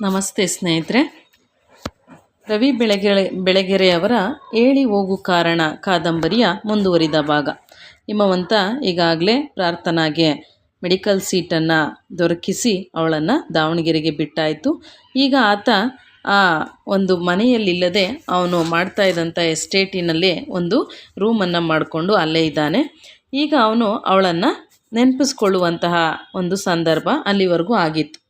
ನಮಸ್ತೆ ಸ್ನೇಹಿತರೆ. ರವಿ ಬೆಳಗೆರೆ ಬೆಳಗೆರೆಯವರ ಏಳಿ ಹೋಗು ಕಾರಣ ಕಾದಂಬರಿಯ ಮುಂದುವರಿದ ಭಾಗ. ಹಿಮವಂತ ಈಗಾಗಲೇ ಪ್ರಾರ್ಥನಾಗೆ ಮೆಡಿಕಲ್ ಸೀಟನ್ನು ದೊರಕಿಸಿ ಅವಳನ್ನು ದಾವಣಗೆರೆಗೆ ಬಿಟ್ಟಾಯಿತು. ಈಗ ಆತ ಆ ಒಂದು ಮನೆಯಲ್ಲಿಲ್ಲದೆ ಅವನು ಮಾಡ್ತಾ ಇದ್ದಂಥ ಎಸ್ಟೇಟಿನಲ್ಲಿ ಒಂದು ರೂಮನ್ನು ಮಾಡಿಕೊಂಡು ಅಲ್ಲೇ ಇದ್ದಾನೆ. ಈಗ ಅವನು ಅವಳನ್ನು ನೆನಪಿಸ್ಕೊಳ್ಳುವಂತಹ ಒಂದು ಸಂದರ್ಭ ಅಲ್ಲಿವರೆಗೂ ಆಗಿತ್ತು.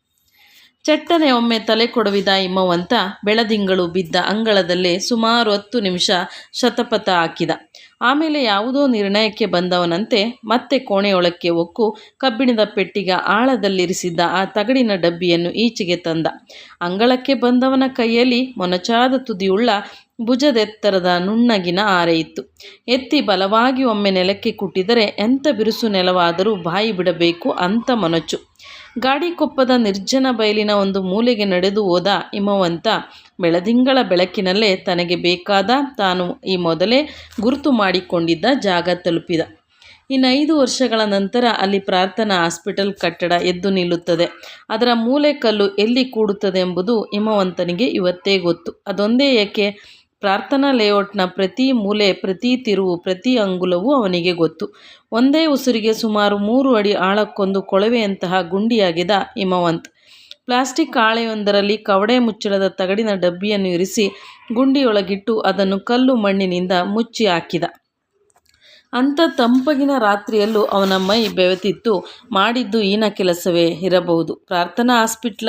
ಚಟ್ಟನೆ ಒಮ್ಮೆ ತಲೆ ಕೊಡವಿದ ಹಿಮವಂತ ಬೆಳದಿಂಗಳು ಬಿದ್ದ ಅಂಗಳದಲ್ಲೇ ಸುಮಾರು ಹತ್ತು ನಿಮಿಷ ಶತಪಥ ಹಾಕಿದ. ಆಮೇಲೆ ಯಾವುದೋ ನಿರ್ಣಯಕ್ಕೆ ಬಂದವನಂತೆ ಮತ್ತೆ ಕೋಣೆಯೊಳಕ್ಕೆ ಒಕ್ಕು ಕಬ್ಬಿಣದ ಪೆಟ್ಟಿಗ ಆಳದಲ್ಲಿರಿಸಿದ್ದ ಆ ತಗಡಿನ ಡಬ್ಬಿಯನ್ನು ಈಚೆಗೆ ತಂದ. ಅಂಗಳಕ್ಕೆ ಬಂದವನ ಕೈಯಲ್ಲಿ ಮೊನಚಾದ ತುದಿಯುಳ್ಳ ಭುಜದೆತ್ತರದ ನುಣ್ಣಗಿನ ಆರೆಯಿತ್ತು ಎತ್ತಿ ಬಲವಾಗಿ ಒಮ್ಮೆ ನೆಲಕ್ಕೆ ಕುಟ್ಟಿದರೆ ಎಂಥ ಬಿರುಸು ನೆಲವಾದರೂ ಬಾಯಿ ಬಿಡಬೇಕು ಅಂತ ಮೊನಚು ಗಾಡಿಕೊಪ್ಪದ ನಿರ್ಜನ ಬಯಲಿನ ಒಂದು ಮೂಲೆಗೆ ನಡೆದು ಹೋದ ಹಿಮವಂತ ಬೆಳದಿಂಗಳ ಬೆಳಕಿನಲ್ಲೇ ತನಗೆ ಬೇಕಾದ ತಾನು ಈ ಮೊದಲೇ ಗುರುತು ಮಾಡಿಕೊಂಡಿದ್ದ ಜಾಗ ತಲುಪಿದ. ಇನ್ನು ಐದು ವರ್ಷಗಳ ನಂತರ ಅಲ್ಲಿ ಪ್ರಾರ್ಥನಾ ಹಾಸ್ಪಿಟಲ್ ಕಟ್ಟಡ ಎದ್ದು ನಿಲ್ಲುತ್ತದೆ. ಅದರ ಮೂಲೆ ಕಲ್ಲು ಎಲ್ಲಿ ಕೂಡುತ್ತದೆ ಎಂಬುದು ಹಿಮವಂತನಿಗೆ ಇವತ್ತೇ ಗೊತ್ತು. ಅದೊಂದೇ ಏಕೆ? ಪ್ರಾರ್ಥನಾ ಲೇಔಟ್ನ ಪ್ರತಿ ಮೂಲೆ, ಪ್ರತಿ ತಿರುವು, ಪ್ರತಿ ಅಂಗುಲವೂ ಅವನಿಗೆ ಗೊತ್ತು. ಒಂದೇ ಉಸಿರಿಗೆ ಸುಮಾರು ಮೂರು ಅಡಿ ಆಳಕ್ಕೊಂದು ಕೊಳವೆಯಂತಹ ಗುಂಡಿಯಾಗಿದ ಹಿಮವಂತ್. ಪ್ಲಾಸ್ಟಿಕ್ ಹಾಳೆಯೊಂದರಲ್ಲಿ ಕವಡೆ ಮುಚ್ಚಳದ ತಗಡಿನ ಡಬ್ಬಿಯನ್ನು ಇರಿಸಿ ಗುಂಡಿಯೊಳಗಿಟ್ಟು ಅದನ್ನು ಕಲ್ಲು ಮಣ್ಣಿನಿಂದ ಮುಚ್ಚಿ ಹಾಕಿದ ಅಂಥ ತಂಪಗಿನ ರಾತ್ರಿಯಲ್ಲೂ ಅವನ ಮೈ ಬೆವೆತಿತ್ತು. ಮಾಡಿದ್ದು ಈನ ಕೆಲಸವೇ ಇರಬಹುದು. ಪ್ರಾರ್ಥನಾ ಹಾಸ್ಪಿಟ್ಲ,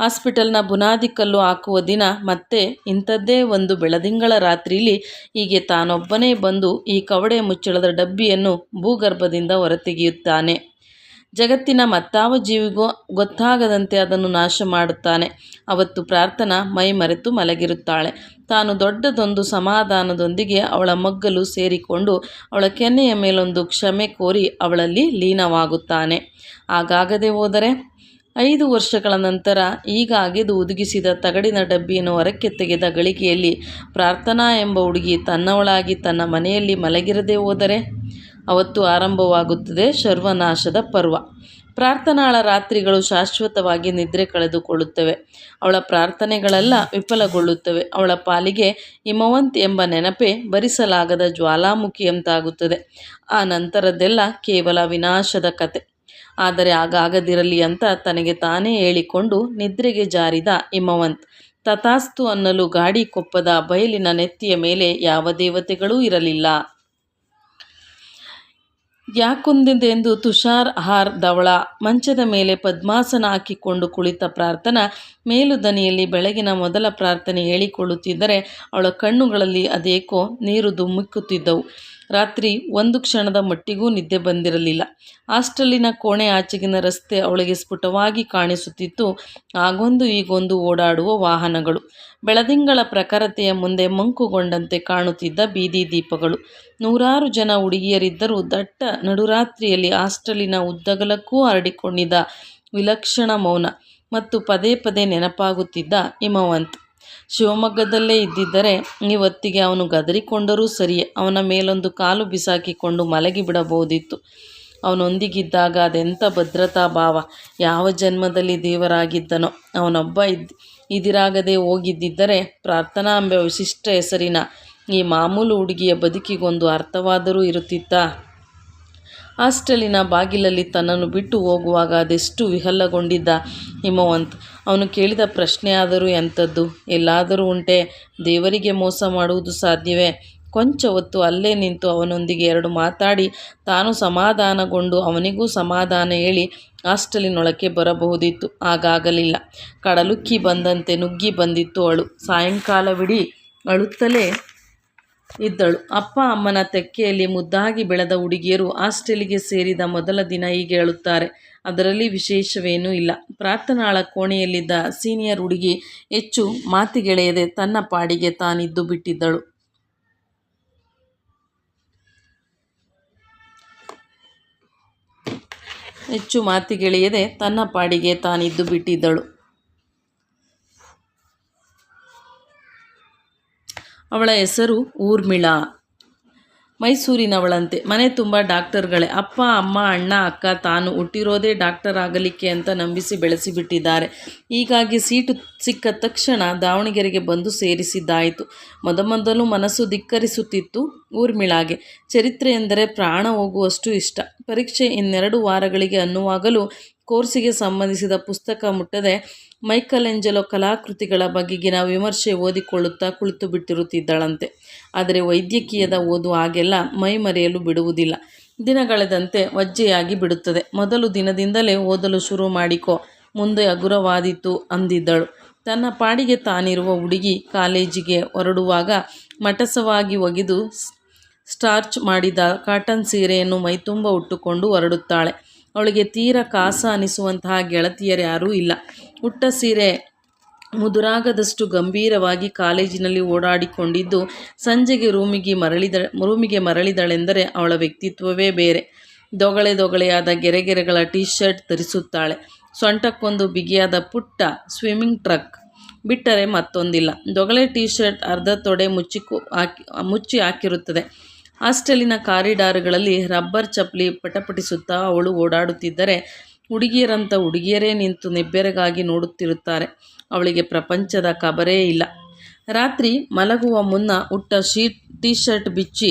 ಹಾಸ್ಪಿಟಲ್ನ ಬುನಾದಿ ಕಲ್ಲು ಹಾಕುವ ದಿನ ಮತ್ತೆ ಇಂಥದ್ದೇ ಒಂದು ಬೆಳದಿಂಗಳ ರಾತ್ರಿಯಲ್ಲಿ ಹೀಗೆ ತಾನೊಬ್ಬನೇ ಬಂದು ಈ ಕವಡೆ ಮುಚ್ಚಳದ ಡಬ್ಬಿಯನ್ನು ಭೂಗರ್ಭದಿಂದ ಹೊರತೆಗೆಯುತ್ತಾನೆ. ಜಗತ್ತಿನ ಮತ್ತಾವ ಜೀವಿಗೂ ಗೊತ್ತಾಗದಂತೆ ಅದನ್ನು ನಾಶ ಮಾಡುತ್ತಾನೆ ಅವತ್ತು ಪ್ರಾರ್ಥನಾ ಮೈ ಮರೆತು ಮಲಗಿರುತ್ತಾಳೆ. ತಾನು ದೊಡ್ಡದೊಂದು ಸಮಾಧಾನದೊಂದಿಗೆ ಅವಳ ಮಗ್ಗಲು ಸೇರಿಕೊಂಡು ಅವಳ ಕೆನ್ನೆಯ ಮೇಲೊಂದು ಕ್ಷಮೆ ಕೋರಿ ಅವಳಲ್ಲಿ ಲೀನವಾಗುತ್ತಾನೆ. ಆಗಾಗದೆ ಹೋದರೆ ಐದು ವರ್ಷಗಳ ನಂತರ ಈಗ ಅಗೆದು ಉದುಗಿಸಿದ ತಗಡಿನ ಡಬ್ಬಿಯನ್ನು ಹೊರಕ್ಕೆ ತೆಗೆದ ಗಳಿಕೆಯಲ್ಲಿ ಪ್ರಾರ್ಥನಾ ಎಂಬ ಹುಡುಗಿ ತನ್ನವಳಾಗಿ ತನ್ನ ಮನೆಯಲ್ಲಿ ಮಲಗಿರದೆ ಹೋದರೆ ಅವತ್ತು ಆರಂಭವಾಗುತ್ತದೆ ಸರ್ವನಾಶದ ಪರ್ವ. ಪ್ರಾರ್ಥನಾಳ ರಾತ್ರಿಗಳು ಶಾಶ್ವತವಾಗಿ ನಿದ್ರೆ ಕಳೆದುಕೊಳ್ಳುತ್ತವೆ. ಅವಳ ಪ್ರಾರ್ಥನೆಗಳೆಲ್ಲ ವಿಫಲಗೊಳ್ಳುತ್ತವೆ. ಅವಳ ಪಾಲಿಗೆ ಹಿಮವಂತ್ ಎಂಬ ನೆನಪೇ ಭರಿಸಲಾಗದ ಜ್ವಾಲಾಮುಖಿಯಂತಾಗುತ್ತದೆ ಆ ನಂತರದ್ದೆಲ್ಲ ಕೇವಲ ವಿನಾಶದ ಕತೆ. ಆದರೆ ಆಗಾಗದಿರಲಿ ಅಂತ ತನಗೆ ತಾನೇ ಹೇಳಿಕೊಂಡು ನಿದ್ರೆಗೆ ಜಾರಿದ ಹಿಮವಂತ್, ತಥಾಸ್ತು ಅನ್ನಲು ಗಾಡಿ ಕೊಪ್ಪದ ಬಯಲಿನ ನೆತ್ತಿಯ ಮೇಲೆ ಯಾವ ದೇವತೆಗಳೂ ಇರಲಿಲ್ಲ. ಯಾಕುಂದೆಂದು ತುಷಾರ್ ಹಾರ್ ಧವಳ ಮಂಚದ ಮೇಲೆ ಪದ್ಮಾಸನ ಹಾಕಿಕೊಂಡು ಕುಳಿತ ಪ್ರಾರ್ಥನಾ ಮೇಲುದನಿಯಲ್ಲಿ ಬೆಳಗಿನ ಮೊದಲ ಪ್ರಾರ್ಥನೆ ಹೇಳಿಕೊಳ್ಳುತ್ತಿದ್ದರೆ ಅವಳ ಕಣ್ಣುಗಳಲ್ಲಿ ಅದೇಕೋ ನೀರು ಧುಮ್ಮಿಕ್ಕುತ್ತಿದ್ದವು. ರಾತ್ರಿ ಒಂದು ಕ್ಷಣದ ಮಟ್ಟಿಗೂ ನಿದ್ದೆ ಬಂದಿರಲಿಲ್ಲ. ಹಾಸ್ಟೆಲ್ಲಿನ ಕೋಣೆ ಆಚೆಗಿನ ರಸ್ತೆ ಅವಳಿಗೆ ಸ್ಫುಟವಾಗಿ ಕಾಣಿಸುತ್ತಿತ್ತು. ಆಗೊಂದು ಈಗೊಂದು ಓಡಾಡುವ ವಾಹನಗಳು. ಬೆಳದಿಂಗಳ ಪ್ರಖರತೆಯ ಮುಂದೆ ಮಂಕುಗೊಂಡಂತೆ ಕಾಣುತ್ತಿದ್ದ ಬೀದಿ ದೀಪಗಳು. ನೂರಾರು ಜನ ಹುಡುಗಿಯರಿದ್ದರೂ ದಟ್ಟ ನಡುರಾತ್ರಿಯಲ್ಲಿ ಹಾಸ್ಟೆಲಿನ ಉದ್ದಗಲಕ್ಕೂ ಹರಡಿಕೊಂಡಿದ್ದ ವಿಲಕ್ಷಣ ಮೌನ ಮತ್ತು ಪದೇ ಪದೇ ನೆನಪಾಗುತ್ತಿದ್ದ ಹಿಮವಂತ್. ಶಿವಮೊಗ್ಗದಲ್ಲೇ ಇದ್ದಿದ್ದರೆ ಇವತ್ತಿಗೆ ಅವನು ಗದರಿಕೊಂಡರೂ ಸರಿಯೇ ಅವನ ಮೇಲೊಂದು ಕಾಲು ಬಿಸಾಕಿಕೊಂಡು ಮಲಗಿ ಬಿಡಬಹುದಿತ್ತು. ಅವನೊಂದಿಗಿದ್ದಾಗ ಅದೆಂಥ ಭದ್ರತಾ ಭಾವ. ಯಾವ ಜನ್ಮದಲ್ಲಿ ದೇವರಾಗಿದ್ದನೋ. ಅವನೊಬ್ಬ ಇದ್, ಇದಿರಾಗದೆ ಹೋಗಿದ್ದಿದ್ದರೆ ಪ್ರಾರ್ಥನಾಂಬೆ ವಿಶಿಷ್ಟ ಹೆಸರಿನ ಈ ಮಾಮೂಲು ಹುಡುಗಿಯ ಬದುಕಿಗೊಂದು ಅರ್ಥವಾದರೂ ಇರುತ್ತಿತ್ತಾ? ಹಾಸ್ಟೆಲಿನ ಬಾಗಿಲಲ್ಲಿ ತನ್ನನ್ನು ಬಿಟ್ಟು ಹೋಗುವಾಗ ಅದೆಷ್ಟು ವಿಹಲ್ಲಗೊಂಡಿದ್ದ ಹಿಮವಂತ್. ಅವನು ಕೇಳಿದ ಪ್ರಶ್ನೆ ಆದರೂ ಎಂಥದ್ದು? ಎಲ್ಲಾದರೂ ಉಂಟೆ. ದೇವರಿಗೆ ಮೋಸ ಮಾಡುವುದು ಸಾಧ್ಯವೇ? ಕೊಂಚ ಹೊತ್ತು ಅಲ್ಲೇ ನಿಂತು ಅವನೊಂದಿಗೆ ಎರಡು ಮಾತಾಡಿ, ತಾನು ಸಮಾಧಾನಗೊಂಡು ಅವನಿಗೂ ಸಮಾಧಾನ ಹೇಳಿ ಹಾಸ್ಟೆಲಿನೊಳಕ್ಕೆ ಬರಬಹುದಿತ್ತು. ಆಗಾಗಲಿಲ್ಲ ಕಡಲುಕ್ಕಿ ಬಂದಂತೆ ನುಗ್ಗಿ ಬಂದಿತ್ತು ಅಳು ಸಾಯಂಕಾಲವಿಡೀ ಅಳುತ್ತಲೇ ಇದ್ದಳು. ಅಪ್ಪ ಅಮ್ಮನ ತೆಕ್ಕೆಯಲ್ಲಿ ಮುದ್ದಾಗಿ ಬೆಳೆದ ಹುಡುಗಿಯರು ಹಾಸ್ಟೆಲಿಗೆ ಸೇರಿದ ಮೊದಲ ದಿನ ಹೀಗೆ ಹೇಳುತ್ತಾರೆ. ಅದರಲ್ಲಿ ವಿಶೇಷವೇನೂ ಇಲ್ಲ. ಪ್ರಾರ್ಥನಾಳ ಕೋಣೆಯಲ್ಲಿದ್ದ ಸೀನಿಯರ್ ಹುಡುಗಿ ಹೆಚ್ಚು ಮಾತಿಗೆಳೆಯದೆ ತನ್ನ ಪಾಡಿಗೆ ತಾನಿದ್ದು ಬಿಟ್ಟಿದ್ದಳು. ಹೆಚ್ಚು ಮಾತಿಗೆಳೆಯದೆ ತನ್ನ ಪಾಡಿಗೆ ತಾನಿದ್ದು ಬಿಟ್ಟಿದ್ದಳು. ಅವಳ ಹೆಸರು ಊರ್ಮಿಳಾ. ಮೈಸೂರಿನವಳಂತೆ. ಮನೆ ತುಂಬ ಡಾಕ್ಟರ್ಗಳೇ. ಅಪ್ಪ, ಅಮ್ಮ, ಅಣ್ಣ, ಅಕ್ಕ ತಾನು ಹುಟ್ಟಿರೋದೇ ಡಾಕ್ಟರ್ ಆಗಲಿಕ್ಕೆ ಅಂತ ನಂಬಿಸಿ ಬೆಳೆಸಿಬಿಟ್ಟಿದ್ದಾರೆ. ಹೀಗಾಗಿ ಸೀಟು ಸಿಕ್ಕ ತಕ್ಷಣ ದಾವಣಗೆರೆಗೆ ಬಂದು ಸೇರಿಸಿದ್ದಾಯಿತು. ಮೊದಮೊದಲು ಮನಸ್ಸು ಧಿಕ್ಕರಿಸುತ್ತಿತ್ತು. ಊರ್ಮಿಳಾಗೆ. ಚರಿತ್ರೆ ಎಂದರೆ ಪ್ರಾಣ ಹೋಗುವಷ್ಟು ಇಷ್ಟ. ಪರೀಕ್ಷೆ ಇನ್ನೆರಡು ವಾರಗಳಿಗೆ ಅನ್ನುವಾಗಲೂ ಕೋರ್ಸಿಗೆ ಸಂಬಂಧಿಸಿದ ಪುಸ್ತಕ ಮುಟ್ಟದೆ ಮೈಕಲೆಂಜಲೋ ಕಲಾಕೃತಿಗಳ ಬಗೆಗಿನ ವಿಮರ್ಶೆ ಓದಿಕೊಳ್ಳುತ್ತಾ ಕುಳಿತು ಬಿಟ್ಟಿರುತ್ತಿದ್ದಳಂತೆ. ಆದರೆ ವೈದ್ಯಕೀಯದ ಓದು ಹಾಗೆಲ್ಲ ಮೈ ಮರೆಯಲು ಬಿಡುವುದಿಲ್ಲ. ದಿನಗಳೆದಂತೆ ವಜ್ಜೆಯಾಗಿ ಬಿಡುತ್ತದೆ. ಮೊದಲು ದಿನದಿಂದಲೇ ಓದಲು ಶುರು ಮಾಡಿಕೊ, ಮುಂದೆ ಹಗುರವಾದೀತು ಅಂದಿದ್ದಳು. ತನ್ನ ಪಾಡಿಗೆ ತಾನಿರುವ ಹುಡುಗಿ ಕಾಲೇಜಿಗೆ ಹೊರಡುವಾಗ ಮಟಸವಾಗಿ ಒಗೆದು ಸ್ಟಾರ್ಚ್ ಮಾಡಿದ ಕಾಟನ್ ಸೀರೆಯನ್ನು ಮೈತುಂಬ ಉಟ್ಟುಕೊಂಡು ಹೊರಡುತ್ತಾಳೆ. ಅವಳಿಗೆ ತೀರ ಕಾಸ ಅನಿಸುವಂತಹ ಗೆಳತಿಯರ್ಯಾರೂ ಇಲ್ಲ. ಉಟ್ಟ ಸೀರೆ ಮುದುರಾಗದಷ್ಟು ಗಂಭೀರವಾಗಿ ಕಾಲೇಜಿನಲ್ಲಿ ಓಡಾಡಿಕೊಂಡಿದ್ದು ಸಂಜೆಗೆ ರೂಮಿಗೆ ಮರಳಿದ, ರೂಮಿಗೆ ಮರಳಿದಳೆಂದರೆ ಅವಳ ವ್ಯಕ್ತಿತ್ವವೇ ಬೇರೆ. ದೊಗಳೆ ದೊಗಳೆಯಾದ ಗೆರೆಗೆರೆಗಳ ಟೀ ಶರ್ಟ್ ಧರಿಸುತ್ತಾಳೆ. ಸೊಂಟಕ್ಕೊಂದು ಬಿಗಿಯಾದ ಪುಟ್ಟ ಸ್ವಿಮ್ಮಿಂಗ್ ಟ್ರಕ್ ಬಿಟ್ಟರೆ ಮತ್ತೊಂದಿಲ್ಲ. ದೊಗಳೆ ಟೀ ಶರ್ಟ್ ಅರ್ಧ ತೊಡೆ ಮುಚ್ಚಿಕು, ಹಾಕಿ, ಮುಚ್ಚಿ ಹಾಕಿರುತ್ತದೆ. ಹಾಸ್ಟೆಲಿನ ಕಾರಿಡಾರ್ಗಳಲ್ಲಿ ರಬ್ಬರ್ ಚಪ್ಪಲಿ ಪಟಪಟಿಸುತ್ತಾ ಅವಳು ಓಡಾಡುತ್ತಿದ್ದರೆ ಹುಡುಗಿಯರಂಥ ಹುಡುಗಿಯರೇ ನಿಂತು ನಿಬ್ಬೆರಗಾಗಿ ನೋಡುತ್ತಿರುತ್ತಾರೆ. ಅವಳಿಗೆ ಪ್ರಪಂಚದ ಕಬರೇ ಇಲ್ಲ. ರಾತ್ರಿ ಮಲಗುವ ಮುನ್ನ ಉಟ್ಟ ಶೀಟ್ ಟೀ ಶರ್ಟ್ ಬಿಚ್ಚಿ